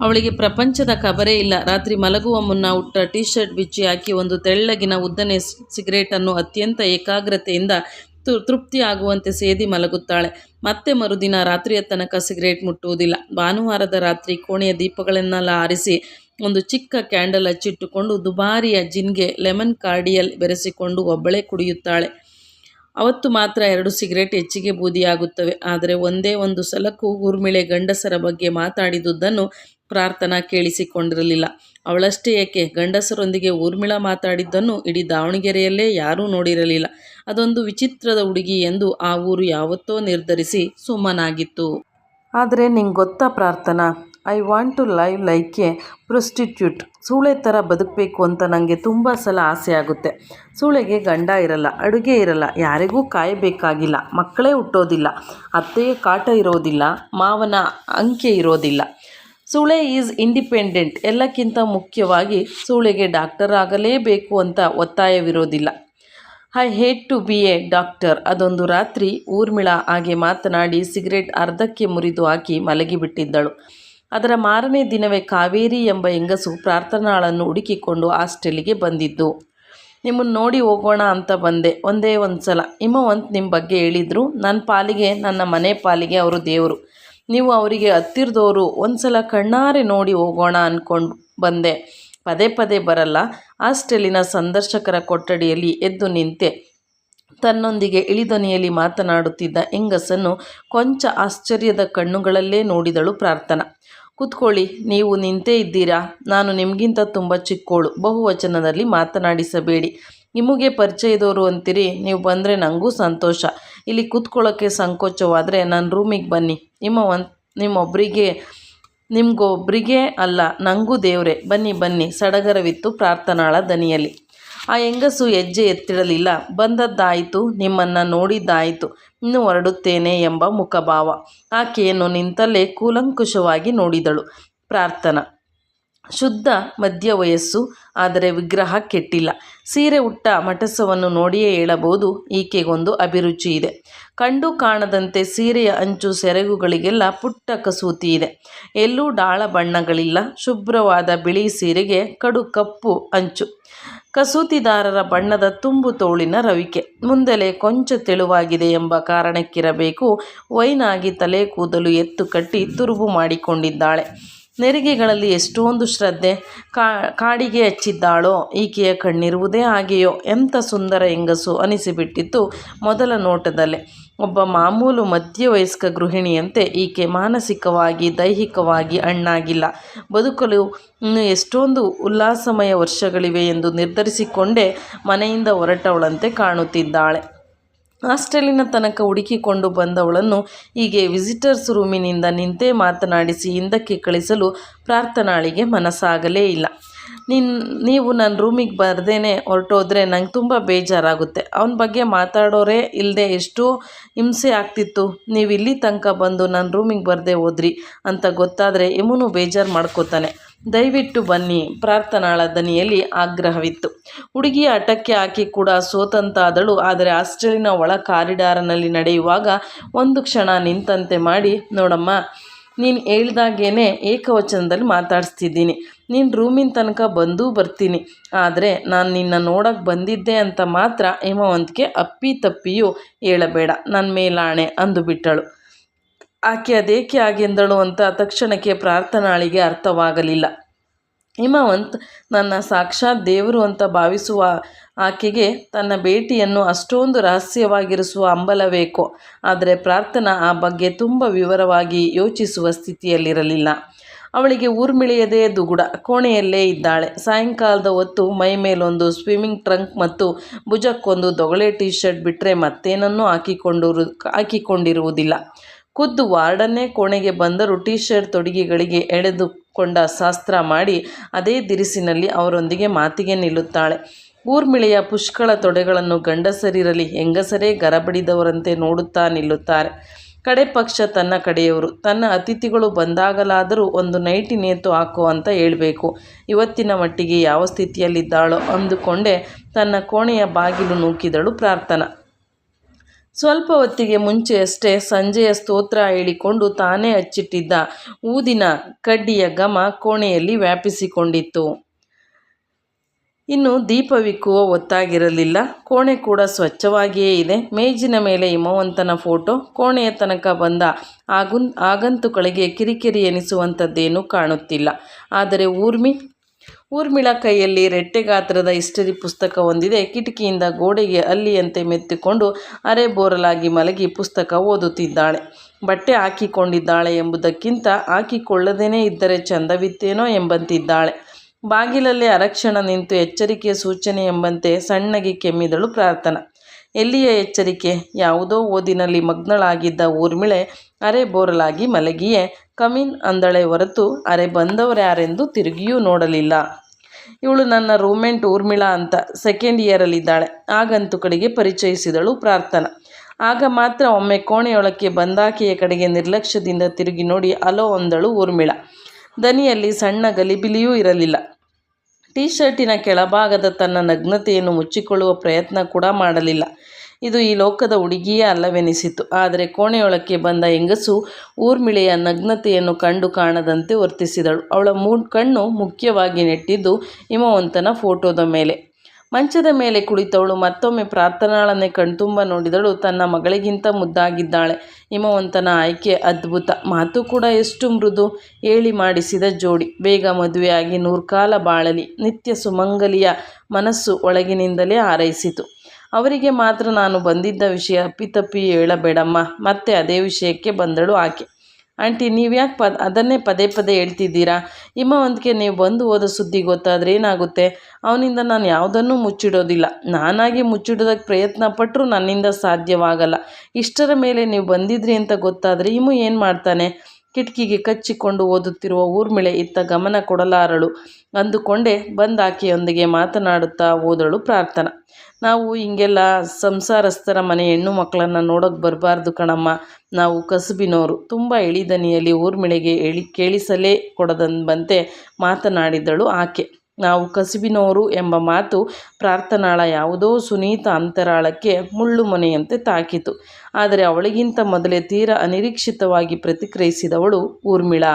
ಅವಳಿಗೆ ಪ್ರಪಂಚದ ಕಬರೇ ಇಲ್ಲ. ರಾತ್ರಿ ಮಲಗುವ ಮುನ್ನ ಉಟ್ಟ ಟೀ ಶರ್ಟ್ ಬಿಚ್ಚಿ ಹಾಕಿ ಒಂದು ತೆಳ್ಳಗಿನ ಉದ್ದನೆ ಸಿಗರೇಟನ್ನು ಅತ್ಯಂತ ಏಕಾಗ್ರತೆಯಿಂದ ತು ತೃಪ್ತಿ ಆಗುವಂತೆ ಸೇದಿ ಮಲಗುತ್ತಾಳೆ. ಮತ್ತೆ ಮರುದಿನ ರಾತ್ರಿಯ ತನಕ ಸಿಗರೇಟ್ ಮುಟ್ಟುವುದಿಲ್ಲ. ಭಾನುವಾರದ ರಾತ್ರಿ ಕೋಣೆಯ ದೀಪಗಳನ್ನೆಲ್ಲ ಆರಿಸಿ ಒಂದು ಚಿಕ್ಕ ಕ್ಯಾಂಡಲ್ ಹಚ್ಚಿಟ್ಟುಕೊಂಡು ದುಬಾರಿಯ ಜಿನ್ಗೆ ಲೆಮನ್ ಕಾರ್ಡಿಯಲ್ ಬೆರೆಸಿಕೊಂಡು ಒಬ್ಬಳೇ ಕುಡಿಯುತ್ತಾಳೆ. ಅವತ್ತು ಮಾತ್ರ ಎರಡು ಸಿಗರೇಟ್ ಹೆಚ್ಚಿಗೆ ಬೂದಿಯಾಗುತ್ತವೆ. ಆದರೆ ಒಂದೇ ಒಂದು ಸಲಕ್ಕೂ ಊರ್ಮಿಳೆ ಗಂಡಸರ ಬಗ್ಗೆ ಮಾತಾಡಿದುದನ್ನು ಪ್ರಾರ್ಥನಾ ಕೇಳಿಸಿಕೊಂಡಿರಲಿಲ್ಲ. ಅವಳಷ್ಟೇ ಏಕೆ? ಗಂಡಸರೊಂದಿಗೆ ಊರ್ಮಿಳ ಮಾತಾಡಿದ್ದನ್ನು ಇಡೀ ದಾವಣಗೆರೆಯಲ್ಲೇ ಯಾರೂ ನೋಡಿರಲಿಲ್ಲ. ಅದೊಂದು ವಿಚಿತ್ರದ ಹುಡುಗಿ ಎಂದು ಆ ಊರು ಯಾವತ್ತೋ ನಿರ್ಧರಿಸಿ ಸುಮ್ಮನಾಗಿತ್ತು. ಆದರೆ ನಿಂಗೆ ಗೊತ್ತಾ Prarthana? I want to live like a prostitute ಸೂಳೆ ಥರ ಬದುಕಬೇಕು ಅಂತ ನನಗೆ ತುಂಬ ಸಲ ಆಸೆ ಆಗುತ್ತೆ. ಸೂಳೆಗೆ ಗಂಡ ಇರಲ್ಲ, ಅಡುಗೆ ಇರಲ್ಲ, ಯಾರಿಗೂ ಕಾಯಬೇಕಾಗಿಲ್ಲ. ಮಕ್ಕಳೇ ಹುಟ್ಟೋದಿಲ್ಲ. ಅತ್ತೆಯ ಕಾಟ ಇರೋದಿಲ್ಲ, ಮಾವನ ಅಂಕೆ ಇರೋದಿಲ್ಲ. ಸೂಳೆ ಈಸ್ ಇಂಡಿಪೆಂಡೆಂಟ್. ಎಲ್ಲಕ್ಕಿಂತ ಮುಖ್ಯವಾಗಿ ಸೂಳೆಗೆ ಡಾಕ್ಟರ್ ಆಗಲೇಬೇಕು ಅಂತ ಒತ್ತಾಯವಿರೋದಿಲ್ಲ. I hate to be a doctor. ಅದೊಂದು ರಾತ್ರಿ ಊರ್ಮಿಳ ಹಾಗೆ ಮಾತನಾಡಿ ಸಿಗರೇಟ್ ಅರ್ಧಕ್ಕೆ ಮುರಿದು ಹಾಕಿ ಮಲಗಿಬಿಟ್ಟಿದ್ದಳು. ಅದರ ಮಾರನೇ ದಿನವೇ ಕಾವೇರಿ ಎಂಬ ಹೆಂಗಸು ಪ್ರಾರ್ಥನಾಳನ್ನು ಹುಡುಕಿಕೊಂಡು ಹಾಸ್ಟೆಲಿಗೆ ಬಂದಿದ್ದು. ನಿಮ್ಮನ್ನು ನೋಡಿ ಹೋಗೋಣ ಅಂತ ಬಂದೆ. ಒಂದೇ ಒಂದು ಸಲ ಹಿಮವಂತ್ ನಿಮ್ಮ ಬಗ್ಗೆ ಹೇಳಿದರು. ನನ್ನ ಪಾಲಿಗೆ, ನನ್ನ ಮನೆ ಪಾಲಿಗೆ ಅವರು ದೇವರು. ನೀವು ಅವರಿಗೆ ಹತ್ತಿರದವರು ಒಂದು ಸಲ ಕಣ್ಣಾರೆ ನೋಡಿ ಹೋಗೋಣ ಅಂದ್ಕೊಂಡು ಬಂದೆ. ಪದೇ ಪದೇ ಬರಲ್ಲ. ಹಾಸ್ಟೆಲಿನ ಸಂದರ್ಶಕರ ಕೊಠಡಿಯಲ್ಲಿ ಎದ್ದು ನಿಂತೆ. ತನ್ನೊಂದಿಗೆ ಇಳಿದನಿಯಲ್ಲಿ ಮಾತನಾಡುತ್ತಿದ್ದ ಹೆಂಗಸನ್ನು ಕೊಂಚ ಆಶ್ಚರ್ಯದ ಕಣ್ಣುಗಳಲ್ಲೇ ನೋಡಿದಳು ಪ್ರಾರ್ಥನಾ. ಕೂತ್ಕೊಳ್ಳಿ, ನೀವು ನಿಂತೇ ಇದ್ದೀರಾ? ನಾನು ನಿಮಗಿಂತ ತುಂಬ ಚಿಕ್ಕೋಳು. ಬಹುವಚನದಲ್ಲಿ ಮಾತನಾಡಿಸಬೇಡಿ. ನಿಮಗೆ ಪರಿಚಯದವರು ಅಂತೀರಿ, ನೀವು ಬಂದರೆ ನನಗೂ ಸಂತೋಷ. ಇಲ್ಲಿ ಕೂತ್ಕೊಳ್ಳೋಕ್ಕೆ ಸಂಕೋಚವಾದರೆ ನನ್ನ ರೂಮಿಗೆ ಬನ್ನಿ. ನಿಮ್ಮ ಒನ್ ನಿಮ್ಮೊಬ್ಬರಿಗೆ ನಿಮಗೊಬ್ಬರಿಗೆ ಅಲ್ಲ ನನಗೂ ದೇವರೇ. ಬನ್ನಿ ಬನ್ನಿ. ಸಡಗರವಿತ್ತು ಪ್ರಾರ್ಥನಾಳ ದನಿಯಲ್ಲಿ. ಆ ಹೆಂಗಸು ಹೆಜ್ಜೆ ಎತ್ತಿಡಲಿಲ್ಲ. ಬಂದದ್ದಾಯಿತು, ನಿಮ್ಮನ್ನು ನೋಡಿದ್ದಾಯಿತು. ಇನ್ನು ಹೊರಡುತ್ತೇನೆ ಎಂಬ ಮುಖಭಾವ. ಆಕೆಯನ್ನು ನಿಂತಲ್ಲೇ ಕೂಲಂಕುಷವಾಗಿ ನೋಡಿದಳು. ಪ್ರಾರ್ಥನಾ ಶುದ್ಧ ಮಧ್ಯ ವಯಸ್ಸು, ಆದರೆ ವಿಗ್ರಹ ಕೆಟ್ಟಿಲ್ಲ. ಸೀರೆ ಉಟ್ಟ ಮಟಸವನ್ನು ನೋಡಿಯೇ ಹೇಳಬಹುದು, ಈಕೆಗೊಂದು ಅಭಿರುಚಿ ಇದೆ. ಕಂಡು ಕಾಣದಂತೆ ಸೀರೆಯ ಅಂಚು ಸೆರಗುಗಳಿಗೆಲ್ಲ ಪುಟ್ಟ ಕಸೂತಿ ಇದೆ. ಎಲ್ಲೂ ಡಾಳ ಬಣ್ಣಗಳಿಲ್ಲ. ಶುಭ್ರವಾದ ಬಿಳಿ ಸೀರೆಗೆ ಕಡು ಕಪ್ಪು ಅಂಚು. ಕಸೂತಿದಾರರ ಬಣ್ಣದ ತುಂಬು ತೋಳಿನ ರವಿಕೆ. ಮುಂದೆಲೆ ಕೊಂಚ ತೆಳುವಾಗಿದೆ ಎಂಬ ಕಾರಣಕ್ಕಿರಬೇಕು. ವೈನಾಗಿ ತಲೆ ಕೂದಲು ಎತ್ತು ಕಟ್ಟಿ ತುರುಬು ಮಾಡಿಕೊಂಡಿದ್ದಾಳೆ. ನೆರಿಗೆಗಳಲ್ಲಿ ಎಷ್ಟೊಂದು ಶ್ರದ್ಧೆ ಕಾಡಿಗೆ ಹಚ್ಚಿದ್ದಾಳೋ ಈಕೆಯ ಕಣ್ಣಿರುವುದೇ ಹಾಗೆಯೋ ಎಂಥ ಸುಂದರ ಹೆಂಗಸು ಅನಿಸಿಬಿಟ್ಟಿತ್ತು ಮೊದಲ ನೋಟದಲ್ಲೇ. ಒಬ್ಬ ಮಾಮೂಲು ಮಧ್ಯವಯಸ್ಕ ಗೃಹಿಣಿಯಂತೆ ಈಕೆ ಮಾನಸಿಕವಾಗಿ, ದೈಹಿಕವಾಗಿ ಅಣ್ಣಾಗಿಲ್ಲ. ಬದುಕಲು ಇನ್ನು ಎಷ್ಟೊಂದು ಉಲ್ಲಾಸಮಯ ವರ್ಷಗಳಿವೆ ಎಂದು ನಿರ್ಧರಿಸಿಕೊಂಡೇ ಮನೆಯಿಂದ ಹೊರಟವಳಂತೆ ಕಾಣುತ್ತಿದ್ದಾಳೆ. ಹಾಸ್ಟೆಲಿನ ತನಕ ಹುಡುಕಿಕೊಂಡು ಬಂದವಳನ್ನು ಹೀಗೆ ವಿಸಿಟರ್ಸ್ ರೂಮಿನಿಂದ ನಿಂತೇ ಮಾತನಾಡಿಸಿ ಹಿಂದಕ್ಕೆ ಕಳಿಸಲು ಪ್ರಾರ್ಥನಾಳಿಗೆ ಮನಸ್ಸಾಗಲೇ ಇಲ್ಲ. ನಿನ್, ನೀವು ನನ್ನ ರೂಮಿಗೆ ಬರ್ದೇ ಹೊರಟೋದ್ರೆ ನಂಗೆ ತುಂಬ ಬೇಜಾರಾಗುತ್ತೆ. ಅವನ ಬಗ್ಗೆ ಮಾತಾಡೋರೇ ಇಲ್ಲದೆ ಎಷ್ಟು ಹಿಂಸೆ ಆಗ್ತಿತ್ತು. ನೀವು ಇಲ್ಲಿ ತನಕ ಬಂದು ನನ್ನ ರೂಮಿಗೆ ಬರದೇ ಹೋದ್ರಿ ಅಂತ ಗೊತ್ತಾದರೆ ಇವನು ಬೇಜಾರು ಮಾಡ್ಕೋತಾನೆ. ದಯವಿಟ್ಟು ಬನ್ನಿ. ಪ್ರಾರ್ಥನಾಳ ದನಿಯಲ್ಲಿ ಆಗ್ರಹವಿತ್ತು. ಹುಡುಗಿಯ ಹಠಕ್ಕೆ ಹಾಕಿ ಕೂಡ ಸೋತಂತಾದಳು. ಆದರೆ ಹಾಸ್ಟೆಲಿನ ಒಳ ಕಾರಿಡಾರ್ನಲ್ಲಿ ನಡೆಯುವಾಗ ಒಂದು ಕ್ಷಣ ನಿಂತಂತೆ ಮಾಡಿ, ನೋಡಮ್ಮ, ನೀನು ಹೇಳ್ದಾಗೇನೆ ಏಕವಚನದಲ್ಲಿ ಮಾತಾಡಿಸ್ತಿದ್ದೀನಿ. ನೀನು ರೂಮಿನ ತನಕ ಬಂದೂ ಬರ್ತೀನಿ. ಆದರೆ ನಾನು ನಿನ್ನ ನೋಡೋಕೆ ಬಂದಿದ್ದೆ ಅಂತ ಮಾತ್ರ ಹೇಮವಂತಿಗೆ ಅಪ್ಪಿ ತಪ್ಪಿಯೂ ಹೇಳಬೇಡ. ನನ್ನ ಮೇಲಾಣೆ ಅಂದು ಬಿಟ್ಟಳು ಆಕೆ ಅದೇಕೆ ಆಗೆಂದಳು ಅಂತ ತಕ್ಷಣಕ್ಕೆ ಪ್ರಾರ್ಥನಾಳಿಗೆ ಅರ್ಥವಾಗಲಿಲ್ಲ. ಹಿಮವಂತ್ ನನ್ನ ಸಾಕ್ಷಾತ್ ದೇವರು ಅಂತ ಭಾವಿಸುವ ಆಕೆಗೆ ತನ್ನ ಭೇಟಿಯನ್ನು ಅಷ್ಟೊಂದು ರಹಸ್ಯವಾಗಿರಿಸುವ ಹಂಬಲಬೇಕೋ ಆದರೆ ಪ್ರಾರ್ಥನಾ ಆ ಬಗ್ಗೆ ತುಂಬ ವಿವರವಾಗಿ ಯೋಚಿಸುವ ಸ್ಥಿತಿಯಲ್ಲಿರಲಿಲ್ಲ. ಅವಳಿಗೆ ಊರ್ಮಿಳೆಯದೇ ದುಗುಡ. ಕೋಣೆಯಲ್ಲೇ ಇದ್ದಾಳೆ. ಸಾಯಂಕಾಲದ ಹೊತ್ತು ಮೈ ಮೇಲೊಂದು ಸ್ವಿಮ್ಮಿಂಗ್ ಟ್ರಂಕ್ ಮತ್ತು ಭುಜಕ್ಕೊಂದು ದೊಗಳೆ ಟೀ ಶರ್ಟ್ ಬಿಟ್ಟರೆ ಮತ್ತೇನನ್ನೂ ಹಾಕಿಕೊಂಡಿರು ಹಾಕಿಕೊಂಡಿರುವುದಿಲ್ಲ. ಖುದ್ದು ವಾರ್ಡನ್ನೇ ಕೋಣೆಗೆ ಬಂದರೂ ಟೀ ಶರ್ಟ್ ತೊಡುಗೆಗಳಿಗೆ ಎಳೆದುಕೊಂಡ ಶಾಸ್ತ್ರ ಮಾಡಿ ಅದೇ ದಿರಿಸಿನಲ್ಲಿ ಅವರೊಂದಿಗೆ ಮಾತಿಗೆ ನಿಲ್ಲುತ್ತಾಳೆ. ಊರ್ಮಿಳೆಯ ಪುಷ್ಕಳ ತೊಡೆಗಳನ್ನು ಗಂಡಸರಿರಲಿ ಹೆಂಗಸರೇ ಗರಬಡಿದವರಂತೆ ನೋಡುತ್ತಾ ನಿಲ್ಲುತ್ತಾರೆ. ಕಡೆ ಪಕ್ಷ ತನ್ನ ಕಡೆಯವರು. ತನ್ನ ಅತಿಥಿಗಳು ಬಂದಾಗಲಾದರೂ ಒಂದು ನೈಟಿ ನೇತು ಹಾಕೋ ಅಂತ ಹೇಳಬೇಕು. ಇವತ್ತಿನ ಮಟ್ಟಿಗೆ ಯಾವ ಸ್ಥಿತಿಯಲ್ಲಿದ್ದಾಳೋ ಅಂದುಕೊಂಡೇ ತನ್ನ ಕೋಣೆಯ ಬಾಗಿಲು ನೂಕಿದಳು ಪ್ರಾರ್ಥನಾ. ಸ್ವಲ್ಪ ಹೊತ್ತಿಗೆ ಮುಂಚೆಯಷ್ಟೇ ಸಂಜೆಯ ಸ್ತೋತ್ರ ಹೇಳಿಕೊಂಡು ತಾನೇ ಹಚ್ಚಿಟ್ಟಿದ್ದ ಊದಿನ ಕಡ್ಡಿಯ ಘಮ ಕೋಣೆಯಲ್ಲಿ ವ್ಯಾಪಿಸಿಕೊಂಡಿತ್ತು. ಇನ್ನು ದೀಪವಿಕ್ಕುವ ಒತ್ತಾಗಿರಲಿಲ್ಲ. ಕೋಣೆ ಕೂಡ ಸ್ವಚ್ಛವಾಗಿಯೇ ಇದೆ. ಮೇಜಿನ ಮೇಲೆ ಹಿಮವಂತನ ಫೋಟೋ. ಕೋಣೆಯ ತನಕ ಬಂದ ಆಗುನ್ ಆಗಂತುಗಳಿಗೆ ಕಿರಿಕಿರಿ ಎನಿಸುವಂಥದ್ದೇನೂ ಕಾಣುತ್ತಿಲ್ಲ. ಆದರೆ ಊರ್ಮಿ ಊರ್ಮಿಳ ಕೈಯಲ್ಲಿ ರೆಟ್ಟೆ ಗಾತ್ರದ ಹಿಸ್ಟರಿ ಪುಸ್ತಕ ಹೊಂದಿದೆ. ಕಿಟಕಿಯಿಂದ ಗೋಡೆಗೆ ಅಲ್ಲಿಯಂತೆ ಮೆತ್ತಿಕೊಂಡು ಅರೆ ಬೋರಲಾಗಿ ಮಲಗಿ ಪುಸ್ತಕ ಓದುತ್ತಿದ್ದಾಳೆ. ಬಟ್ಟೆ ಹಾಕಿಕೊಂಡಿದ್ದಾಳೆ ಎಂಬುದಕ್ಕಿಂತ ಹಾಕಿಕೊಳ್ಳದೇನೆ ಇದ್ದರೆ ಚಂದವಿತ್ತೇನೋ ಎಂಬಂತಿದ್ದಾಳೆ. ಬಾಗಿಲಲ್ಲಿ ಅರಕ್ಷಣ ನಿಂತು ಎಚ್ಚರಿಕೆಯ ಸೂಚನೆ ಎಂಬಂತೆ ಸಣ್ಣಗೆ ಕೆಮ್ಮಿದಳು ಪ್ರಾರ್ಥನಾ. ಎಲ್ಲಿಯ ಎಚ್ಚರಿಕೆ? ಯಾವುದೋ ಓದಿನಲ್ಲಿ ಮಗ್ನಳಾಗಿದ್ದ ಊರ್ಮಿಳೆ ಅರೆ ಬೋರಲಾಗಿ ಮಲಗಿಯೇ, ಕಮಿನ್ ಅಂದಳೆ ಹೊರತು ಅರೆ ಬಂದವರ್ಯಾರೆಂದು ತಿರುಗಿಯೂ ನೋಡಲಿಲ್ಲ. ಇವಳು ನನ್ನ ರೂಮೆಂಟ್ ಊರ್ಮಿಳಾ ಅಂತ ಸೆಕೆಂಡ್ ಇಯರಲ್ಲಿದ್ದಾಳೆ ಆಗಂತೂ ಕಡೆಗೆ ಪರಿಚಯಿಸಿದಳು ಪ್ರಾರ್ಥನಾ. ಆಗ ಮಾತ್ರ ಒಮ್ಮೆ ಕೋಣೆಯೊಳಕ್ಕೆ ಬಂದಾಕೆಯ ಕಡೆಗೆ ನಿರ್ಲಕ್ಷ್ಯದಿಂದ ತಿರುಗಿ ನೋಡಿ, ಅಲೋ ಅಂದಳು ಊರ್ಮಿಳಾ. ದನಿಯಲ್ಲಿ ಸಣ್ಣ ಗಲಿಬಿಲಿಯೂ ಇರಲಿಲ್ಲ. ಟೀ ಶರ್ಟಿನ ಕೆಳಭಾಗದ ತನ್ನ ನಗ್ನತೆಯನ್ನು ಮುಚ್ಚಿಕೊಳ್ಳುವ ಪ್ರಯತ್ನ ಕೂಡ ಮಾಡಲಿಲ್ಲ. ಇದು ಈ ಲೋಕದ ಹುಡುಗಿಯೇ ಅಲ್ಲವೆನಿಸಿತು. ಆದರೆ ಕೋಣೆಯೊಳಕ್ಕೆ ಬಂದ ಹೆಂಗಸು ಊರ್ಮಿಳೆಯ ನಗ್ನತೆಯನ್ನು ಕಂಡು ಕಾಣದಂತೆ ವರ್ತಿಸಿದಳು. ಅವಳ ಮೂ, ಕಣ್ಣು ಮುಖ್ಯವಾಗಿ ನೆಟ್ಟಿದ್ದು ಹಿಮವಂತನ ಫೋಟೋದ ಮೇಲೆ. ಮಂಚದ ಮೇಲೆ ಕುಳಿತವಳು ಮತ್ತೊಮ್ಮೆ ಪ್ರಾರ್ಥನಾಳನ್ನೇ ಕಣ್ತುಂಬ ನೋಡಿದಳು. ತನ್ನ ಮಗಳಿಗಿಂತ ಮುದ್ದಾಗಿದ್ದಾಳೆ. ಹಿಮವಂತನ ಆಯ್ಕೆ ಅದ್ಭುತ. ಮಾತು ಕೂಡ ಎಷ್ಟು ಮೃದು. ಹೇಳಿ ಮಾಡಿಸಿದ ಜೋಡಿ. ಬೇಗ ಮದುವೆಯಾಗಿ ನೂರ್ಕಾಲ ಬಾಳಲಿ. ನಿತ್ಯ ಸುಮಂಗಲಿಯ ಮನಸ್ಸು ಒಳಗಿನಿಂದಲೇ ಹಾರೈಸಿತು. ಅವರಿಗೆ ಮಾತ್ರ ನಾನು ಬಂದಿದ್ದ ವಿಷಯ ಅಪ್ಪಿತಪ್ಪಿ ಹೇಳಬೇಡಮ್ಮ. ಮತ್ತೆ ಅದೇ ವಿಷಯಕ್ಕೆ ಬಂದಳು ಆಕೆ. ಆಂಟಿ, ನೀವ್ಯಾಕೆ ಪದ, ಅದನ್ನೇ ಪದೇ ಪದೇ ಹೇಳ್ತಿದ್ದೀರಾ? ಹಿಮವಂತಿಗೆ ನೀವು ಬಂದು ಹೋದ ಸುದ್ದಿ ಗೊತ್ತಾದರೆ ಏನಾಗುತ್ತೆ? ಅವನಿಂದ ನಾನು ಯಾವುದನ್ನೂ ಮುಚ್ಚಿಡೋದಿಲ್ಲ. ನಾನಾಗಿ ಮುಚ್ಚಿಡೋದಕ್ಕೆ ಪ್ರಯತ್ನ ಪಟ್ಟರೂ ನನ್ನಿಂದ ಸಾಧ್ಯವಾಗಲ್ಲ. ಇಷ್ಟರ ಮೇಲೆ ನೀವು ಬಂದಿದ್ರಿ ಅಂತ ಗೊತ್ತಾದರೆ ಹಿಮು ಏನು ಮಾಡ್ತಾನೆ? ಕಿಟಕಿಗೆ ಕಚ್ಚಿಕೊಂಡು ಓದುತ್ತಿರುವ ಊರ್ಮಿಳೆ ಇತ್ತ ಗಮನ ಕೊಡಲಾರಳು. ಅಂದುಕೊಂಡೇ ಬಂದಾಕೆಯೊಂದಿಗೆ ಮಾತನಾಡುತ್ತಾ ಓದಳು ಪ್ರಾರ್ಥನಾ. ನಾವು ಹಿಂಗೆಲ್ಲ ಸಂಸಾರಸ್ಥರ ಮನೆ ಹೆಣ್ಣು ಮಕ್ಕಳನ್ನು ನೋಡೋಕೆ ಬರಬಾರ್ದು ಕಣಮ್ಮ. ನಾವು ಕಸುಬಿನವರು ತುಂಬ ಎಳಿದನಿಯಲ್ಲಿ ಊರ್ಮಿಳೆಗೆ ಎಳಿ ಕೇಳಿಸಲೇ ಕೊಡದಂಬಂತೆ ಮಾತನಾಡಿದಳು ಆಕೆ. ನಾವು ಕಸುಬಿನವರು ಎಂಬ ಮಾತು ಪ್ರಾರ್ಥನಾಳ ಯಾವುದೋ ಸುನೀತ ಅಂತರಾಳಕ್ಕೆ ಮುಳ್ಳು ಮನೆಯಂತೆ ತಾಕಿತು. ಆದರೆ ಅವಳಿಗಿಂತ ಮೊದಲೇ ತೀರ ಅನಿರೀಕ್ಷಿತವಾಗಿ ಪ್ರತಿಕ್ರಿಯಿಸಿದವಳು ಊರ್ಮಿಳಾ.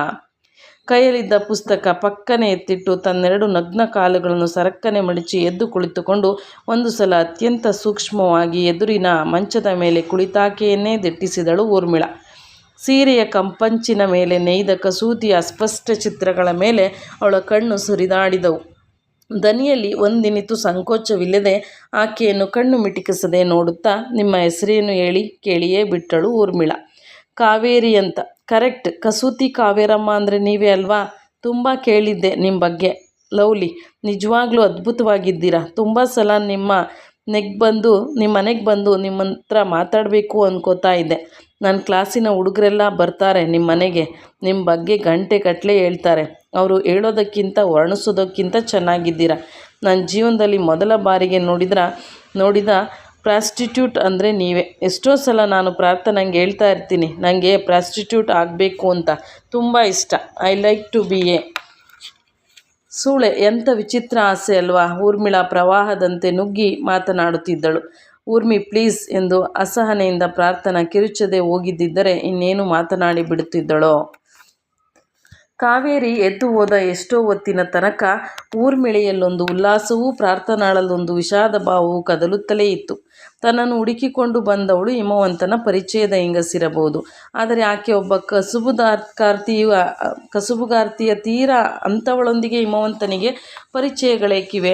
ಕೈಯಲ್ಲಿದ್ದ ಪುಸ್ತಕ ಪಕ್ಕನೆ ಎತ್ತಿಟ್ಟು ತನ್ನೆರಡು ನಗ್ನ ಕಾಲುಗಳನ್ನು ಸರಕ್ಕನೆ ಮಡಚಿ ಎದ್ದು ಕುಳಿತುಕೊಂಡು ಒಂದು ಸಲ ಅತ್ಯಂತ ಸೂಕ್ಷ್ಮವಾಗಿ ಎದುರಿನ ಮಂಚದ ಮೇಲೆ ಕುಳಿತಾಕೆಯನ್ನೇ ದಿಟ್ಟಿಸಿದಳು ಊರ್ಮಿಳ. ಸೀರೆಯ ಕಂಪಂಚಿನ ಮೇಲೆ ನೇಯ್ದ ಕಸೂತಿಯ ಅಸ್ಪಷ್ಟ ಚಿತ್ರಗಳ ಮೇಲೆ ಅವಳ ಕಣ್ಣು ಸುರಿದಾಡಿದವು. ದನಿಯಲ್ಲಿ ಒಂದಿನಿತು ಸಂಕೋಚವಿಲ್ಲದೆ ಆಕೆಯನ್ನು ಕಣ್ಣು ಮಿಟಿಕಿಸದೆ ನೋಡುತ್ತಾ, ನಿಮ್ಮ ಹೆಸರೇನು ಹೇಳಿ ಕೇಳಿಯೇ ಬಿಟ್ಟಳು ಊರ್ಮಿಳ. ಕಾವೇರಿ ಅಂತ ಕರೆಕ್ಟ್. ಕಸೂತಿ ಕಾವೇರಮ್ಮ ಅಂದರೆ ನೀವೇ ಅಲ್ವಾ? ತುಂಬ ಕೇಳಿದ್ದೆ ನಿಮ್ಮ ಬಗ್ಗೆ. ಲವ್ಲಿ ನಿಜವಾಗ್ಲೂ ಅದ್ಭುತವಾಗಿದ್ದೀರಾ? ತುಂಬ ಸಲ ನಿಮ್ಮ ನೆಗ್ ಬಂದು ನಿಮ್ಮ ಮನೆಗೆ ಬಂದು ನಿಮ್ಮ ಹತ್ರ ಮಾತಾಡಬೇಕು ಅಂದ್ಕೋತಾ ಇದ್ದೆ. ನನ್ನ ಕ್ಲಾಸಿನ ಹುಡುಗರೆಲ್ಲ ಬರ್ತಾರೆ ನಿಮ್ಮ ಮನೆಗೆ. ನಿಮ್ಮ ಬಗ್ಗೆ ಗಂಟೆ ಗಟ್ಟಲೆ ಹೇಳ್ತಾರೆ. ಅವರು ಹೇಳೋದಕ್ಕಿಂತ, ವರ್ಣಿಸೋದಕ್ಕಿಂತ ಚೆನ್ನಾಗಿದ್ದೀರ? ನನ್ನ ಜೀವನದಲ್ಲಿ ಮೊದಲ ಬಾರಿಗೆ ನೋಡಿದ್ರ, ನೋಡಿದ ಪ್ರಾಸ್ಟಿಟ್ಯೂಟ್ ಅಂದರೆ ನೀವೇ. ಎಷ್ಟೋ ಸಲ ನಾನು ಪ್ರಾರ್ಥನೆಗೆ ಹೇಳ್ತಾ ಇರ್ತೀನಿ ನನಗೆ ಪ್ರಾಸ್ಟಿಟ್ಯೂಟ್ ಆಗಬೇಕು ಅಂತ. ತುಂಬ ಇಷ್ಟ. I like to be a ಸೂಳೆ. ಎಂಥ ವಿಚಿತ್ರ ಆಸೆ ಅಲ್ವಾ? ಊರ್ಮಿಳಾ ಪ್ರವಾಹದಂತೆ ನುಗ್ಗಿ ಮಾತನಾಡುತ್ತಿದ್ದಳು. ಊರ್ಮಿ ಪ್ಲೀಸ್ ಎಂದು ಅಸಹನೆಯಿಂದ ಪ್ರಾರ್ಥನಾ ಕಿರುಚದೆ ಹೋಗಿದ್ದಿದ್ದರೆ ಇನ್ನೇನು ಮಾತನಾಡಿ ಬಿಡುತ್ತಿದ್ದಳೋ? ಕಾವೇರಿ ಎದ್ದು ಹೋದ ಎಷ್ಟೋ ಹೊತ್ತಿನ ತನಕ ಊರ್ಮಿಳೆಯಲ್ಲೊಂದು ಉಲ್ಲಾಸವೂ ಪ್ರಾರ್ಥನಾಳಲ್ಲೊಂದು ವಿಷಾದ ಭಾವವೂ ಕದಲುತ್ತಲೇ ಇತ್ತು. ತನ್ನನ್ನು ಹುಡುಕಿಕೊಂಡು ಬಂದವಳು ಹಿಮವಂತನ ಪರಿಚಯದ ಹೆಂಗಸಿರಬಹುದು. ಆದರೆ ಆಕೆ ಒಬ್ಬ ಕಸುಬುದಾರ್ಕಾರ್ತಿಯು ಕಸುಬುಗಾರ್ತಿಯ ತೀರ ಅಂಥವಳೊಂದಿಗೆ ಹಿಮವಂತನಿಗೆ ಪರಿಚಯಗಳೇಕಿವೆ.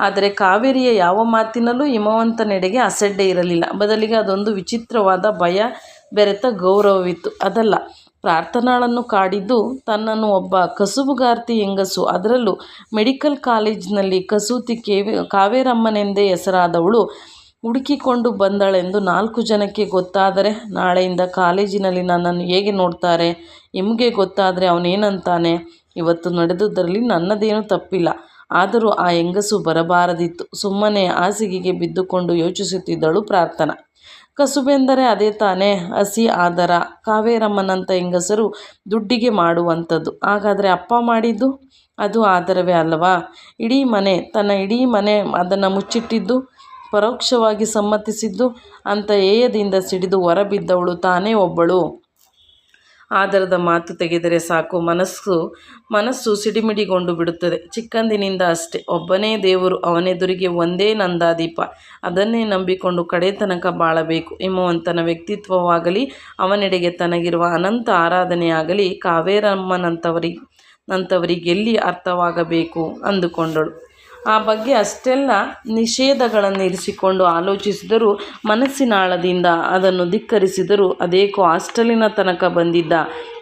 ಆದರೆ ಕಾವೇರಿಯ ಯಾವ ಮಾತಿನಲ್ಲೂ ಹಿಮವಂತನೆಡೆಗೆ ಅಸಡ್ಡೆ ಇರಲಿಲ್ಲ. ಬದಲಿಗೆ ಅದೊಂದು ವಿಚಿತ್ರವಾದ ಭಯ ಬೆರೆತ ಗೌರವವಿತ್ತು. ಅದಲ್ಲ, ಪ್ರಾರ್ಥನಾಳನ್ನು ಕಾಡಿದ್ದು ತನ್ನನ್ನು ಒಬ್ಬ ಕಸುಬುಗಾರ್ತಿ ಹೆಂಗಸು. ಅದರಲ್ಲೂ ಮೆಡಿಕಲ್ ಕಾಲೇಜಿನಲ್ಲಿ ಕಸೂತಿ ಕೇವಿ, ಕಾವೇರಮ್ಮನೆಂದೇ ಹೆಸರಾದವಳು ಹುಡುಕಿಕೊಂಡು ಬಂದಳೆಂದು ನಾಲ್ಕು ಜನಕ್ಕೆ ಗೊತ್ತಾದರೆ ನಾಳೆಯಿಂದ ಕಾಲೇಜಿನಲ್ಲಿ ನನ್ನನ್ನು ಹೇಗೆ ನೋಡ್ತಾರೆ? ನಿಮಗೆ ಗೊತ್ತಾದರೆ ಅವನೇನಂತಾನೆ ಇವತ್ತು ನಡೆದುದರಲ್ಲಿ ನನ್ನದೇನೂ ತಪ್ಪಿಲ್ಲ. ಆದರೂ ಆ ಹೆಂಗಸು ಬರಬಾರದಿತ್ತು. ಸುಮ್ಮನೆ ಹಾಸಿಗೆಗೆ ಬಿದ್ದುಕೊಂಡು ಯೋಚಿಸುತ್ತಿದ್ದಳು ಪ್ರಾರ್ಥನಾ. ಕಸುಬೆಂದರೆ ಅದೇ ತಾನೇ ಹಸಿ ಆದರ. ಕಾವೇರಮ್ಮನಂಥ ಹೆಂಗಸರು ದುಡ್ಡಿಗೆ ಮಾಡುವಂಥದ್ದು. ಹಾಗಾದರೆ ಅಪ್ಪ ಮಾಡಿದ್ದು? ಅದು ಆದರವೇ ಅಲ್ಲವಾ ಇಡೀ ಮನೆ, ತನ್ನ ಇಡೀ ಮನೆ ಅದನ್ನು ಮುಚ್ಚಿಟ್ಟಿದ್ದು? ಪರೋಕ್ಷವಾಗಿ ಸಮ್ಮತಿಸಿದ್ದು ಅಂತ ಏಯದಿಂದ ಸಿಡಿದು ಹೊರಬಿದ್ದವಳು ತಾನೇ ಒಬ್ಬಳು. ಆದರದ ಮಾತು ತೆಗೆದರೆ ಸಾಕು. ಮನಸ್ಸು ಮನಸ್ಸು ಸಿಡಿಮಿಡಿಗೊಂಡು ಬಿಡುತ್ತದೆ. ಚಿಕ್ಕಂದಿನಿಂದ ಅಷ್ಟೇ. ಒಬ್ಬನೇ ದೇವರು ಅವನೆದುರಿಗೆ ಒಂದೇ ನಂದಾದೀಪ. ಅದನ್ನೇ ನಂಬಿಕೊಂಡು ಕಡೆ ತನಕ ಬಾಳಬೇಕು. ಎಂಬುವಂತನ ವ್ಯಕ್ತಿತ್ವವಾಗಲಿ, ಅವನೆಡೆಗೆ ತನಗಿರುವ ಅನಂತ ಆರಾಧನೆಯಾಗಲಿ ಕಾವೇರಮ್ಮನಂಥವರಿ ನಂಥವರಿಗೆಲ್ಲಿ ಅರ್ಥವಾಗಬೇಕು ಅಂದುಕೊಂಡಳು. ಆ ಬಗ್ಗೆ ಅಷ್ಟೆಲ್ಲ ನಿಷೇಧಗಳನ್ನು ಇರಿಸಿಕೊಂಡು ಆಲೋಚಿಸಿದರೂ ಮನಸ್ಸಿನಾಳದಿಂದ ಅದನ್ನು ಧಿಕ್ಕರಿಸಿದರೂ ಅದೇಕೋ ಹಾಸ್ಟೆಲಿನ ತನಕ ಬಂದಿದ್ದ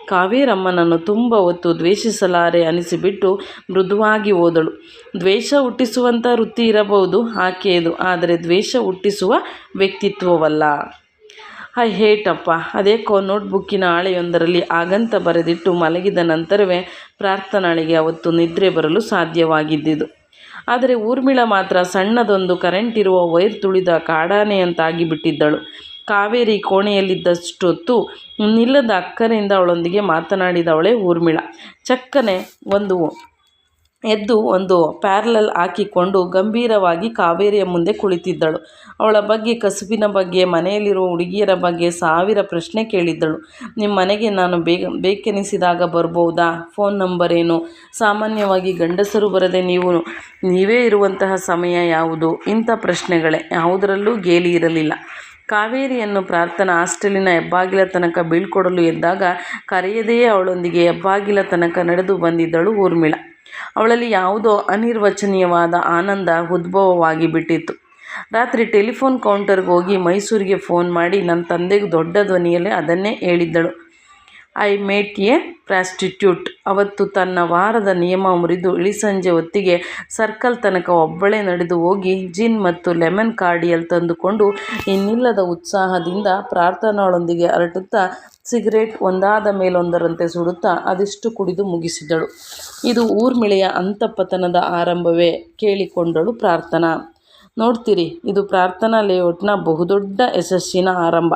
ಕಾವೇರಮ್ಮನನ್ನು ತುಂಬ ಹೊತ್ತು ದ್ವೇಷಿಸಲಾರೆ ಅನಿಸಿಬಿಟ್ಟು ಮೃದುವಾಗಿ ಹೋದಳು. ದ್ವೇಷ ಹುಟ್ಟಿಸುವಂಥ ವೃತ್ತಿ ಇರಬಹುದು ಆಕೆಯದು ಆದರೆ ದ್ವೇಷ ಹುಟ್ಟಿಸುವ ವ್ಯಕ್ತಿತ್ವವಲ್ಲ. ಐ ಹೇಟಪ್ಪ ಅದೇಕೋ ನೋಟ್ಬುಕ್ಕಿನ ಹಾಳೆಯೊಂದರಲ್ಲಿ ಆಗಂತ ಬರೆದಿಟ್ಟು ಮಲಗಿದ ನಂತರವೇ ಪ್ರಾರ್ಥನಾಳಿಗೆ ಅವತ್ತು ನಿದ್ರೆ ಬರಲು ಸಾಧ್ಯವಾಗಿದ್ದುದು ಆದರೆ ಊರ್ಮಿಳ ಮಾತ್ರ ಸಣ್ಣದೊಂದು ಕರೆಂಟ್ ಇರುವ ವೈರ್ ತುಳಿದ ಕಾಡಾನೆಯಂತಾಗಿ ಬಿಟ್ಟಿದ್ದಳು ಕಾವೇರಿ ಕೋಣೆಯಲ್ಲಿದ್ದಷ್ಟೊತ್ತು ನಿಲ್ಲದ ಅಕ್ಕರೆಯಿಂದ ಅವಳೊಂದಿಗೆ ಮಾತನಾಡಿದವಳೆ ಊರ್ಮಿಳ. ಚಕ್ಕನೆ ಒಂದು ಎದ್ದು ಒಂದು ಪ್ಯಾರಲಲ್ ಹಾಕಿಕೊಂಡು ಗಂಭೀರವಾಗಿ ಕಾವೇರಿಯ ಮುಂದೆ ಕುಳಿತಿದ್ದಳು. ಅವಳ ಬಗ್ಗೆ, ಕಸುಬಿನ ಬಗ್ಗೆ, ಮನೆಯಲ್ಲಿರುವ ಹುಡುಗಿಯರ ಬಗ್ಗೆ ಸಾವಿರ ಪ್ರಶ್ನೆ ಕೇಳಿದ್ದಳು. ನಿಮ್ಮ ಮನೆಗೆ ನಾನು ಬೇಗ, ಬೇಕೆನಿಸಿದಾಗ ಬರ್ಬೋದಾ? ಫೋನ್ ನಂಬರ್ ಏನು? ಸಾಮಾನ್ಯವಾಗಿ ಗಂಡಸರು ಬರದೆ ನೀವು, ನೀವೇ ಇರುವಂತಹ ಸಮಯ ಯಾವುದು? ಇಂಥ ಪ್ರಶ್ನೆಗಳೇ, ಯಾವುದರಲ್ಲೂ ಗೇಲಿ ಇರಲಿಲ್ಲ. ಕಾವೇರಿಯನ್ನು ಪ್ರಾರ್ಥನಾ ಹಾಸ್ಟೆಲಿನ ಹೆಬ್ಬಾಗಿಲ ತನಕ ಬೀಳ್ಕೊಡಲು ಎದ್ದಾಗ ಕರೆಯದೆಯೇ ಅವಳೊಂದಿಗೆ ಹೆಬ್ಬಾಗಿಲ ತನಕ ನಡೆದು ಬಂದಿದ್ದಳು ಊರ್ಮಿಳ. ಅವಳಲ್ಲಿ ಯಾವುದೋ ಅನಿರ್ವಚನೀಯವಾದ ಆನಂದ ಉದ್ಭವವಾಗಿ ಬಿಟ್ಟಿತ್ತು. ರಾತ್ರಿ ಟೆಲಿಫೋನ್ ಕೌಂಟರ್ಗೆ ಹೋಗಿ ಮೈಸೂರಿಗೆ ಫೋನ್ ಮಾಡಿ ನನ್ನ ತಂದೆಗೆ ದೊಡ್ಡ ಧ್ವನಿಯಲ್ಲಿ ಅದನ್ನೇ ಹೇಳಿದ್ದಳು. I mate a prostitute. ಅವತ್ತು ತನ್ನ ವಾರದ ನಿಯಮ ಮುರಿದು ಇಳಿಸಂಜೆ ಹೊತ್ತಿಗೆ ಸರ್ಕಲ್ ತನಕ ಒಬ್ಬಳೇ ನಡೆದು ಹೋಗಿ ಜಿನ್ ಮತ್ತು ಲೆಮನ್ ಕಾರ್ಡಿಯಲ್ ತಂದುಕೊಂಡು ಇನ್ನಿಲ್ಲದ ಉತ್ಸಾಹದಿಂದ ಪ್ರಾರ್ಥನಾಳೊಂದಿಗೆ ಹರಟುತ್ತಾ ಸಿಗರೇಟ್ ಒಂದಾದ ಮೇಲೊಂದರಂತೆ ಸುಡುತ್ತಾ ಅದಿಷ್ಟು ಕುಡಿದು ಮುಗಿಸಿದಳು. ಇದು ಊರ್ಮಿಳೆಯ ಅಂತಃಪತನದ ಆರಂಭವೇ ಕೇಳಿಕೊಂಡಳು ಪ್ರಾರ್ಥನಾ. ನೋಡ್ತೀರಿ, ಇದು ಪ್ರಾರ್ಥನಾ ಲೇಔಟ್ನ ಬಹುದೊಡ್ಡ ಯಶಸ್ಸಿನ ಆರಂಭ.